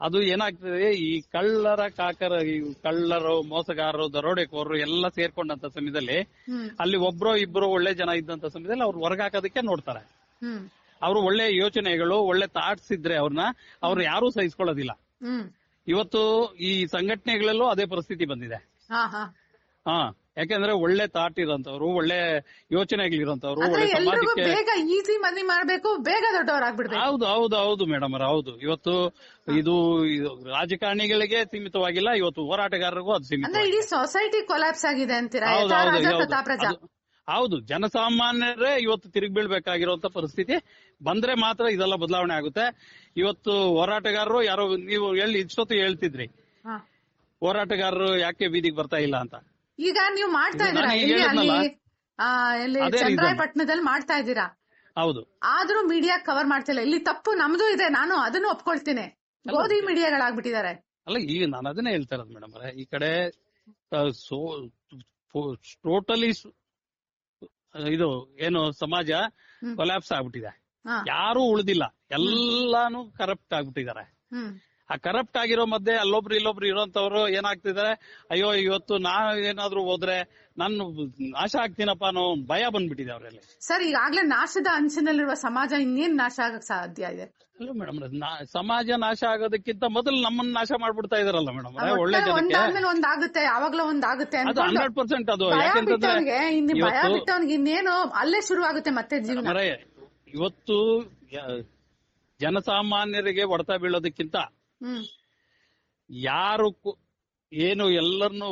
ಅದು ಏನಾಗ್ತದೆ ಈ ಕಳ್ಳರ ಕಾಕರ ಈ ಕಳ್ಳರು ಮೋಸಗಾರರು ದರೋಡೆಕೋರರು ಎಲ್ಲ ಸೇರ್ಕೊಂಡಂತ ಸಮಯದಲ್ಲಿ ಅಲ್ಲಿ ಒಬ್ರು ಇಬ್ರು ಒಳ್ಳೆ ಜನ ಇದ್ದಂತ ಸಮಯದಲ್ಲಿ ಅವ್ರು ಹೊರಗಾಕೋದಕ್ಕೆ ನೋಡ್ತಾರೆ. ಅವ್ರು ಒಳ್ಳೆ ಯೋಚನೆಗಳು ಒಳ್ಳೆ ಥಾಟ್ಸ್ ಇದ್ರೆ ಅವ್ರನ್ನ ಅವ್ರು ಯಾರು ಸಹಿಸ್ಕೊಳ್ಳೋದಿಲ್ಲ. ಇವತ್ತು ಈ ಸಂಘಟನೆಗಳಲ್ಲೂ ಅದೇ ಪರಿಸ್ಥಿತಿ ಬಂದಿದೆ. ಹಾ ಯಾಕಂದ್ರೆ ಒಳ್ಳೆ ತಾಟ್ ಇರೋಂತವ್ರು ಒಳ್ಳೆ ಯೋಚನೆಗಳಿರೋಂತವ್ರು ಒಳ್ಳೆ ಸಮಾಜಕ್ಕೆ ಬೇಗ ಈಸಿ ಮನಿ ಮಾಡ್ಬೇಕು ಬೇಗ ದೊಡ್ಡವರಾಗ್ಬಿಡ್ತಾರೆ ಹೌದು ಹೌದು ಹೌದು ಮೇಡಮ್ ಅವ್ರ ಹೌದು. ಇವತ್ತು ಇದು ರಾಜಕಾರಣಿಗಳಿಗೆ ಸೀಮಿತವಾಗಿಲ್ಲ ಇವತ್ತು ಹೋರಾಟಗಾರರಿಗೂ ಅದು ಸೀಮಿತ ಇಡೀ ಸೊಸೈಟಿ ಕೊಲಾಪ್ಸ್ ಆಗಿದೆ ಅಂತೀರಾ? ಹೌದು ಜನಸಾಮಾನ್ಯರೇ ಇವತ್ತು ತಿರುಗಿ ಬೀಳ್ಬೇಕಾಗಿರುವಂತ ಪರಿಸ್ಥಿತಿ. ಬಂದ್ರೆ ಮಾತ್ರ ಇದೆಲ್ಲ ಬದಲಾವಣೆ ಆಗುತ್ತೆ. ಇವತ್ತು ಹೋರಾಟಗಾರರು ಯಾರೋ ನೀವು ಹೇಳಿ ಇಷ್ಟೊತ್ತು ಹೇಳ್ತಿದ್ರಿ. ಹೋರಾಟಗಾರರು ಯಾಕೆ ಬೀದಿಗೆ ಬರ್ತಾ ಇಲ್ಲ ಅಂತ? ಈಗ ನೀವು ಮಾಡ್ತಾ. ಚಂದ್ರಾಯಪಟ್ಟಣದಲ್ಲಿ ಮಾಡ್ತಾ ಇದ್ದೀರಾ? ಹೌದು. ಆದ್ರೂ ಮೀಡಿಯಾ ಕವರ್ ಮಾಡ್ತಿಲ್ಲ ಇಲ್ಲಿ. ತಪ್ಪು ನಮ್ದು ಇದೆ. ನಾನು ಅದನ್ನು ಒಪ್ಕೊಳ್ತೀನಿ. ಗೋಧಿ ಮೀಡಿಯಾಗಳಾಗ್ಬಿಟ್ಟಿದ್ದಾರೆ. ಅಲ್ಲ ಈಗ ನಾನು ಅದನ್ನೇ ಹೇಳ್ತಾ ಇರೋದು ಮೇಡಮ್ ಈ ಕಡೆ ಟೋಟಲಿ ಇದು ಏನು ಸಮಾಜ. ಕೊಲ್ಯಾಪ್ಸ್ ಆಗ್ಬಿಟ್ಟಿದೆ. ಯಾರು ಉಳಿದಿಲ್ಲ. ಎಲ್ಲಾನು ಕರಪ್ಟ್ ಆಗ್ಬಿಟ್ಟಿದ್ದಾರೆ. ಆ ಕರಪ್ಟ್ ಆಗಿರೋ ಮಧ್ಯೆ ಅಲ್ಲೊಬ್ರು ಇಲ್ಲೊಬ್ರು ಇರೋಂತವ್ರು ಏನಾಗ್ತಿದ್ದಾರೆ ಅಯ್ಯೋ ಇವತ್ತು ನಾ ಏನಾದ್ರು ಹೋದ್ರೆ ನಾನು ನಾಶ ಆಗ್ತೀನಪ್ಪ ಅನ್ನೋ ಭಯ ಬಂದ್ಬಿಟ್ಟಿದೆ ಅವರಲ್ಲಿ. ಸರ್ ಈಗಾಗ್ಲೇ ನಾಶದ ಅಂಚಿನಲ್ಲಿರುವ ಸಮಾಜ ಇನ್ನೇನ್ ನಾಶ ಆಗಕ್ ಸಾಧ್ಯ ಇದೆ? ಅಲ್ಲ ಮೇಡಮ್ ಸಮಾಜ ನಾಶ ಆಗೋದಕ್ಕಿಂತ ಮೊದಲು ನಮ್ಮನ್ನ ನಾಶ ಮಾಡ್ಬಿಡ್ತಾ ಇದಾರಲ್ಲ ಮೇಡಮ್. ಒಳ್ಳೆ ಜನಕ್ಕೆ ಒಂದಾಗುತ್ತೆ ಯಾವಾಗ್ಲೂ ಒಂದಾಗುತ್ತೆ ಅದು ಹಂಡ್ರೆಡ್ ಪರ್ಸೆಂಟ್ ಅದು. ಯಾಕೆಂತಂದ್ರೆ ಇನ್ನೇನು ಅಲ್ಲೇ ಶುರು ಆಗುತ್ತೆ ಮತ್ತೆ ಜೀವನ. ಇವತ್ತು ಜನಸಾಮಾನ್ಯರಿಗೆ ಹೊಡೆತ ಬೀಳೋದಕ್ಕಿಂತ ಯಾರು ಏನು ಎಲ್ಲರನ್ನು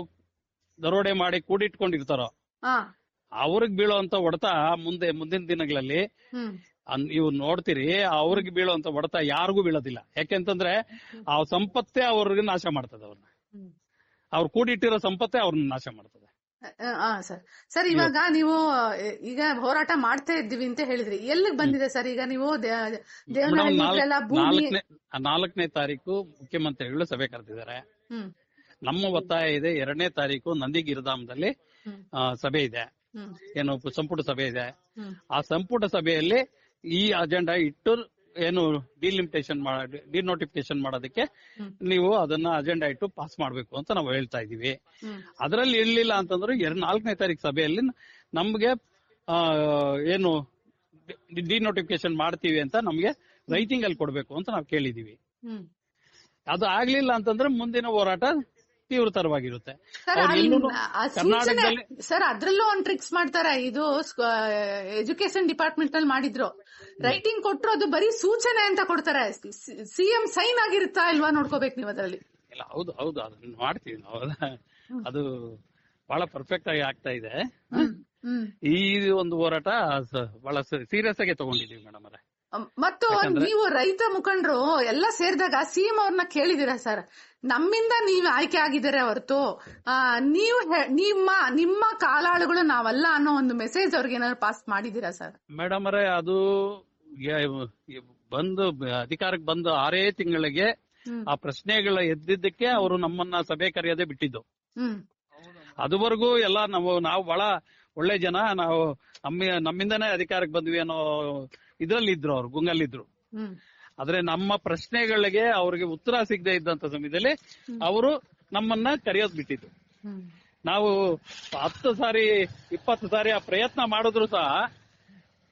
ದರೋಡೆ ಮಾಡಿ ಕೂಡಿಟ್ಕೊಂಡಿರ್ತಾರೋ ಅವ್ರಿಗೆ ಬೀಳುವಂತ ಹೊಡೆತ ಮುಂದೆ ಮುಂದಿನ ದಿನಗಳಲ್ಲಿ ನೀವು ನೋಡ್ತೀರಿ ಅವ್ರಿಗೆ ಬೀಳುವಂತ ಹೊಡೆತ ಯಾರಿಗೂ ಬೀಳೋದಿಲ್ಲ. ಯಾಕೆಂತಂದ್ರೆ ಆ ಸಂಪತ್ತೇ ಅವ್ರಿಗೆ ನಾಶ ಮಾಡ್ತದೆ ಅವ್ರನ್ನ. ಅವ್ರು ಕೂಡಿಟ್ಟಿರೋ ಸಂಪತ್ತೇ ಅವ್ರನ್ನ ನಾಶ ಮಾಡ್ತದೆ. ಆ, ಸರ್. ಸರ್ ಇವಾಗ ನೀವು ಈಗ ಹೋರಾಟ ಮಾಡ್ತಾ ಇದ್ದೀವಿ ಅಂತ ಹೇಳಿದ್ರಿ. ಎಲ್ಲಿಗೆ ಬಂದಿದೆ ಸರ್? ಈಗ ನೀವು ಭೂಮಿ ನಾಲ್ಕನೇ ತಾರೀಕು ಮುಖ್ಯಮಂತ್ರಿಗಳು ಸಭೆ ಕರೆದಿದ್ದಾರೆ. ನಮ್ಮ ಒತ್ತಾಯ ಇದೆ ಎರಡನೇ ತಾರೀಕು ನಂದಿಗಿರಿಧಾಮದಲ್ಲಿ ಸಭೆ ಇದೆ. ಏನು ಸಂಪುಟ ಸಭೆ ಇದೆ. ಆ ಸಂಪುಟ ಸಭೆಯಲ್ಲಿ ಈ ಅಜೆಂಡಾ ಇಟ್ಟು ಏನು ಡಿಲಿಮಿಟೇಷನ್ ಮಾಡಿ ಡಿನೋಟಿಫಿಕೇಶನ್ ಮಾಡೋದಕ್ಕೆ ನೀವು ಅದನ್ನ ಅಜೆಂಡಾ ಇಟ್ಟು ಪಾಸ್ ಮಾಡಬೇಕು ಅಂತ ನಾವು ಹೇಳ್ತಾ ಇದೀವಿ ಅದರಲ್ಲಿ ಇರ್ಲಿಲ್ಲ ಅಂತಂದ್ರೆ ಎರಡ್ ನಾಲ್ಕನೇ ತಾರೀಕು ಸಭೆಯಲ್ಲಿ ನಮ್ಗೆ ಏನು ಡಿನೋಟಿಫಿಕೇಶನ್ ಮಾಡ್ತೀವಿ ಅಂತ ನಮ್ಗೆ ರೈಟಿಂಗ್ ಅಲ್ಲಿ ಕೊಡ್ಬೇಕು ಅಂತ ನಾವು ಕೇಳಿದೀವಿ ಅದು ಆಗ್ಲಿಲ್ಲ ಅಂತಂದ್ರೆ ಮುಂದಿನ ಹೋರಾಟ ತೀವ್ರತರವಾಗಿರುತ್ತೆ ಸರ್ ಅದ್ರಲ್ಲೂ ಒಂದ್ ಟ್ರಿಕ್ಸ್ ಮಾಡ್ತಾರೆ ಇದು ಎಜುಕೇಶನ್ ಡಿಪಾರ್ಟ್ಮೆಂಟ್ನಲ್ಲಿ ಮಾಡಿದ್ರು ರೈಟಿಂಗ್ ಕೊಟ್ಟರು ಅದು ಬರೀ ಸೂಚನೆ ಅಂತ ಕೊಡ್ತಾರೆ ಸಿಎಂ ಸೈನ್ ಆಗಿರುತ್ತಾ ಇಲ್ವಾ ನೋಡ್ಕೋಬೇಕು ನೀವು ಅದರಲ್ಲಿ ಇಲ್ಲ ಹೌದು ಹೌದು ಅದನ್ನ ಮಾಡ್ತೀವಿ ನಾವು ಅದು ಬಹಳ ಪರ್ಫೆಕ್ಟ್ ಆಗಿ ಆಗ್ತಾ ಇದೆ ಈ ಒಂದು ಹೋರಾಟ ಬಹಳ ಸೀರಿಯಸ್ ಆಗಿ ತಗೊಂಡಿದೀವಿ ಮೇಡಮ್ ಅವರೇ ಮತ್ತು ನೀವು ರೈತ ಮುಖಂಡರು ಎಲ್ಲ ಸೇರಿದಾಗ ಸಿಎಂ ಅವ್ರನ್ನ ಕೇಳಿದಿರಾ ಸರ್? ನಮ್ಮಿಂದ ನೀವ್ ಆಯ್ಕೆ ಆಗಿದ್ದೀರ ಹೊರತು? ನೀವು ನಿಮ್ಮ ನಿಮ್ಮ ಕಾಲಾಳುಗಳು ನಾವಲ್ಲ ಅನ್ನೋ ಒಂದು ಮೆಸೇಜ್ ಅವ್ರಿಗೆ ಏನಾದ್ರು ಪಾಸ್ ಮಾಡಿದೀರಾ ಸರ್? ಮೇಡಮ್ ಅವರೇ ಅದು ಬಂದು ಅಧಿಕಾರಕ್ಕೆ ಬಂದು ಆರೇ ತಿಂಗಳಿಗೆ ಆ ಪ್ರಶ್ನೆಗಳ ಎದ್ದಿದ್ದಕ್ಕೆ ಅವರು ನಮ್ಮನ್ನ ಸಭೆ ಕರೆಯೋದೇ ಬಿಟ್ಟಿದ್ದು. ಅದುವರೆಗೂ ಎಲ್ಲ ನಾವು ನಾವು ಬಹಳ ಒಳ್ಳೆ ಜನ ನಾವು ನಮ್ಮ ನಮ್ಮಿಂದನೇ ಅಧಿಕಾರಕ್ಕೆ ಬಂದ್ವಿ ಅನ್ನೋ ಇದ್ರಲ್ಲಿ ಇದ್ರು ಅವ್ರು ಗುಂಗಲ್ಲಿದ್ರು. ಇದ್ರು ಆದ್ರೆ ನಮ್ಮ ಪ್ರಶ್ನೆಗಳಿಗೆ ಅವ್ರಿಗೆ ಉತ್ತರ ಸಿಗದೆ ಇದ್ದಂತ ಸಮಯದಲ್ಲಿ ಅವರು ನಮ್ಮನ್ನ ಕರೆಯೋದ್ ಬಿಟ್ಟಿದ್ದು ನಾವು ಹತ್ತು ಸಾರಿ ಇಪ್ಪತ್ತು ಸಾರಿ ಆ ಪ್ರಯತ್ನ ಮಾಡಿದ್ರು ಸಹ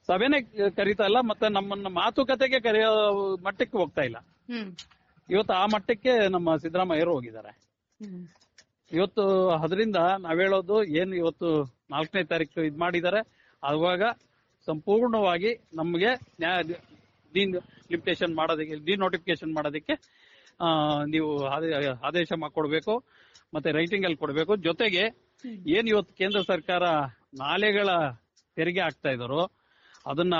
ಸಭೆನೆ ಕರೀತಾ ಇಲ್ಲ ಮತ್ತೆ ನಮ್ಮನ್ನ ಮಾತುಕತೆಗೆ ಕರೆಯೋ ಮಟ್ಟಕ್ಕೆ ಹೋಗ್ತಾ ಇಲ್ಲ. ಇವತ್ತು ಆ ಮಟ್ಟಕ್ಕೆ ನಮ್ಮ ಸಿದ್ದರಾಮಯ್ಯರು ಹೋಗಿದ್ದಾರೆ. ಇವತ್ತು ಅದರಿಂದ ನಾವ್ ಹೇಳೋದು ಏನ್ ಇವತ್ತು ನಾಲ್ಕನೇ ತಾರೀಕು ಇದ್ ಮಾಡಿದ್ದಾರೆ ಅವಾಗ ಸಂಪೂರ್ಣವಾಗಿ ನಮಗೆ ನ್ಯಾಯ ಲಿಮಿಟೇಷನ್ ಮಾಡೋದಕ್ಕೆ ಡಿನೋಟಿಫಿಕೇಶನ್ ಮಾಡೋದಕ್ಕೆ ಆ, ನೀವು ಆದೇ- ಆದೇಶ ಮಾಡ್ಕೊಡ್ಬೇಕು ಮತ್ತೆ ರೈಟಿಂಗ್ ಅಲ್ಲಿ ಕೊಡಬೇಕು. ಜೊತೆಗೆ ಏನ್ ಇವತ್ತು ಕೇಂದ್ರ ಸರ್ಕಾರ ನಾಲೆಗಳ ತೆರಿಗೆ ಹಾಕ್ತಾ ಇದಾರೋ ಅದನ್ನ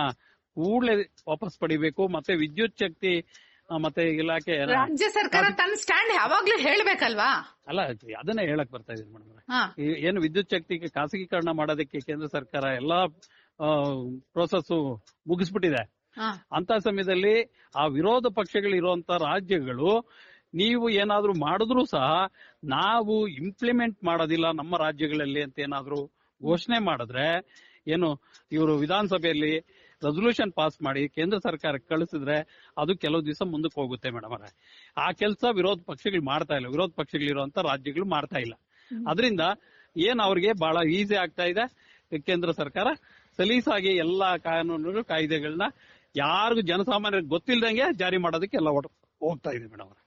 ಕೂಡಲೇ ವಾಪಸ್ ಪಡಿಬೇಕು ಮತ್ತೆ ವಿದ್ಯುತ್ ಶಕ್ತಿ ಮತ್ತೆ ಇಲಾಖೆ ರಾಜ್ಯ ಸರ್ಕಾರ ತನ್ನ ಸ್ಟ್ಯಾಂಡ್ ಯಾವಾಗ್ಲೂ ಹೇಳ್ಬೇಕಲ್ವಾ? ಅಲ್ಲ ಅದನ್ನೇ ಹೇಳಕ್ ಬರ್ತಾ ಇದೀನಿ ಮೇಡಮ್ ಏನು ವಿದ್ಯುತ್ ಶಕ್ತಿಗೆ ಖಾಸಗೀಕರಣ ಮಾಡೋದಕ್ಕೆ ಕೇಂದ್ರ ಸರ್ಕಾರ ಎಲ್ಲಾ ಪ್ರೋಸೆಸ್ ಮುಗಿಸ್ಬಿಟ್ಟಿದೆ. ಅಂತ ಸಮಯದಲ್ಲಿ ಆ ವಿರೋಧ ಪಕ್ಷಗಳಿರುವಂತ ರಾಜ್ಯಗಳು ನೀವು ಏನಾದ್ರೂ ಮಾಡಿದ್ರು ಸಹ ನಾವು ಇಂಪ್ಲಿಮೆಂಟ್ ಮಾಡೋದಿಲ್ಲ ನಮ್ಮ ರಾಜ್ಯಗಳಲ್ಲಿ ಅಂತ ಏನಾದ್ರೂ ಘೋಷಣೆ ಮಾಡಿದ್ರೆ ಏನು ಇವರು ವಿಧಾನಸಭೆಯಲ್ಲಿ ರೆಸೊಲ್ಯೂಷನ್ ಪಾಸ್ ಮಾಡಿ ಕೇಂದ್ರ ಸರ್ಕಾರಕ್ಕೆ ಕಳಿಸಿದ್ರೆ ಅದು ಕೆಲವು ದಿವಸ ಮುಂದಕ್ಕೆ ಹೋಗುತ್ತೆ ಮೇಡಮ್ ಅವರೇ. ಆ ಕೆಲಸ ವಿರೋಧ ಪಕ್ಷಗಳು ಮಾಡ್ತಾ ಇಲ್ಲ. ವಿರೋಧ ಪಕ್ಷಗಳಿರುವಂತ ರಾಜ್ಯಗಳು ಮಾಡ್ತಾ ಇಲ್ಲ. ಅದರಿಂದ ಏನ್ ಅವ್ರಿಗೆ ಬಹಳ ಈಸಿ ಆಗ್ತಾ ಇದೆ. ಕೇಂದ್ರ ಸರ್ಕಾರ ಸಲೀಸಾಗಿ ಎಲ್ಲಾ ಕಾನೂನು ಕಾಯ್ದೆಗಳನ್ನ ಯಾರಿಗೂ ಜನಸಾಮಾನ್ಯರಿಗೆ ಗೊತ್ತಿಲ್ದಂಗೆ ಜಾರಿ ಮಾಡೋದಕ್ಕೆ ಎಲ್ಲ ಹೋಗ್ತಾ ಇದೆ ಮೇಡಮ್ ಅವರೇ.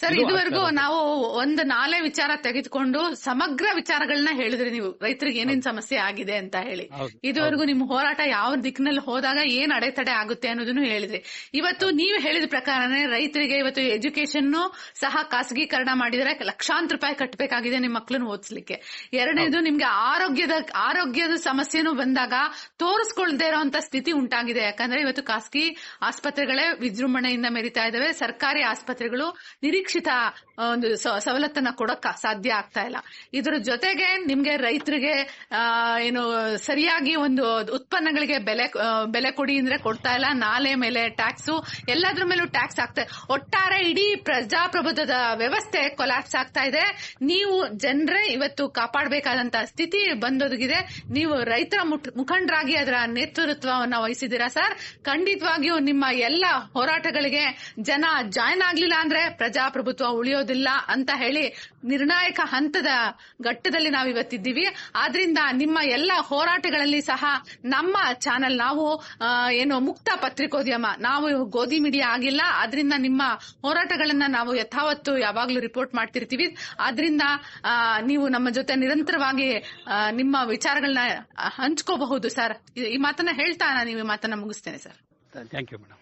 ಸರ್ ಇದುವರೆಗೂ ನಾವು ಒಂದು ನಾಲೆ ವಿಚಾರ ತೆಗೆದುಕೊಂಡು ಸಮಗ್ರ ವಿಚಾರಗಳನ್ನ ಹೇಳಿದ್ರಿ ನೀವು. ರೈತರಿಗೆ ಏನೇನ್ ಸಮಸ್ಯೆ ಆಗಿದೆ ಅಂತ ಹೇಳಿ. ಇದುವರೆಗೂ ನಿಮ್ಮ ಹೋರಾಟ ಯಾವ ದಿಕ್ಕಿನಲ್ಲಿ ಹೋದಾಗ ಏನ್ ಅಡೆತಡೆ ಆಗುತ್ತೆ ಅನ್ನೋದನ್ನು ಹೇಳಿದ್ರಿ. ಇವತ್ತು ನೀವು ಹೇಳಿದ ಪ್ರಕಾರನೇ ರೈತರಿಗೆ ಇವತ್ತು ಎಜುಕೇಶನ್ ಸಹ ಖಾಸಗೀಕರಣ ಮಾಡಿದ್ರೆ ಲಕ್ಷಾಂತರ ರೂಪಾಯಿ ಕಟ್ಟಬೇಕಾಗಿದೆ ನಿಮ್ ಮಕ್ಕಳನ್ನ ಓದಿಸ್ಲಿಕ್ಕೆ. ಎರಡನೇದು ನಿಮ್ಗೆ ಆರೋಗ್ಯದ ಆರೋಗ್ಯದ ಸಮಸ್ಯೆನೂ ಬಂದಾಗ ತೋರಿಸ್ಕೊಳ್ದೇ ಇರೋಂತ ಸ್ಥಿತಿ ಉಂಟಾಗಿದೆ. ಯಾಕಂದ್ರೆ ಇವತ್ತು ಖಾಸಗಿ ಆಸ್ಪತ್ರೆಗಳೇ ವಿಜೃಂಭಣೆಯಿಂದ ಮೆರಿತಾ ಇದಾವೆ. ಸರ್ಕಾರಿ ಆಸ್ಪತ್ರೆಗಳು ನಿರೀಕ್ಷಿತ ಆ, ಒಂದು ಸವಲತ್ತನ್ನ ಕೊಡಕ್ ಸಾಧ್ಯ ಆಗ್ತಾ ಇಲ್ಲ. ಇದ್ರ ಜೊತೆಗೆ ನಿಮ್ಗೆ ರೈತರಿಗೆ ಏನು ಸರಿಯಾಗಿ ಒಂದು ಉತ್ಪನ್ನಗಳಿಗೆ ಬೆಲೆ ಬೆಲೆ ಕೊಡಿ ಅಂದ್ರೆ ಕೊಡ್ತಾ ಇಲ್ಲ. ನಾಲೆ ಮೇಲೆ ಟ್ಯಾಕ್ಸು, ಎಲ್ಲದ್ರ ಮೇಲೂ ಟ್ಯಾಕ್ಸ್ ಆಗ್ತಾ, ಒಟ್ಟಾರೆ ಇಡೀ ಪ್ರಜಾಪ್ರಭುತ್ವದ ವ್ಯವಸ್ಥೆ ಕೊಲಾಪ್ಸ್ ಆಗ್ತಾ ಇದೆ. ನೀವು ಜನರೇ ಇವತ್ತು ಕಾಪಾಡಬೇಕಾದಂತ ಸ್ಥಿತಿ ಬಂದೊದಗಿದೆ. ನೀವು ರೈತರ ಮುಖಂಡರಾಗಿ ಅದರ ನೇತೃತ್ವವನ್ನ ವಹಿಸಿದ್ದೀರಾ ಸರ್? ಖಂಡಿತವಾಗಿಯೂ ನಿಮ್ಮ ಎಲ್ಲ ಹೋರಾಟಗಳಿಗೆ ಜನ ಜಾಯ್ನ್ ಆಗ್ಲಿಲ್ಲ ಅಂದ್ರೆ ಪ್ರಜಾಪ್ರಭುತ್ವ ಉಳಿಯೋದಿಲ್ಲ ಅಂತ ಹೇಳಿ ನಿರ್ಣಾಯಕ ಹಂತದ ಘಟ್ಟದಲ್ಲಿ ನಾವು ಇವತ್ತಿದ್ದೀವಿ ಆದ್ರಿಂದ ನಿಮ್ಮ ಎಲ್ಲ ಹೋರಾಟಗಳಲ್ಲಿ ಸಹ ನಮ್ಮ ಚಾನೆಲ್ ನಾವು ಏನು ಮುಕ್ತ ಪತ್ರಿಕೋದ್ಯಮ, ನಾವು ಗೋಧಿ ಮೀಡಿಯಾ ಆಗಿಲ್ಲ. ಆದ್ರಿಂದ ನಿಮ್ಮ ಹೋರಾಟಗಳನ್ನ ನಾವು ಯಥಾವತ್ತು ಯಾವಾಗ್ಲೂ ರಿಪೋರ್ಟ್ ಮಾಡ್ತಿರ್ತೀವಿ. ಆದ್ರಿಂದ ನೀವು ನಮ್ಮ ಜೊತೆ ನಿರಂತರವಾಗಿ ನಿಮ್ಮ ವಿಚಾರಗಳನ್ನ ಹಂಚ್ಕೋಬಹುದು, ಸರ್. ಈ ಮಾತನ್ನ ಹೇಳ್ತಾ ನಾನು ಈ ಮಾತನ್ನ ಮುಗಿಸ್ತೇನೆ, ಸರ್. Thank you madam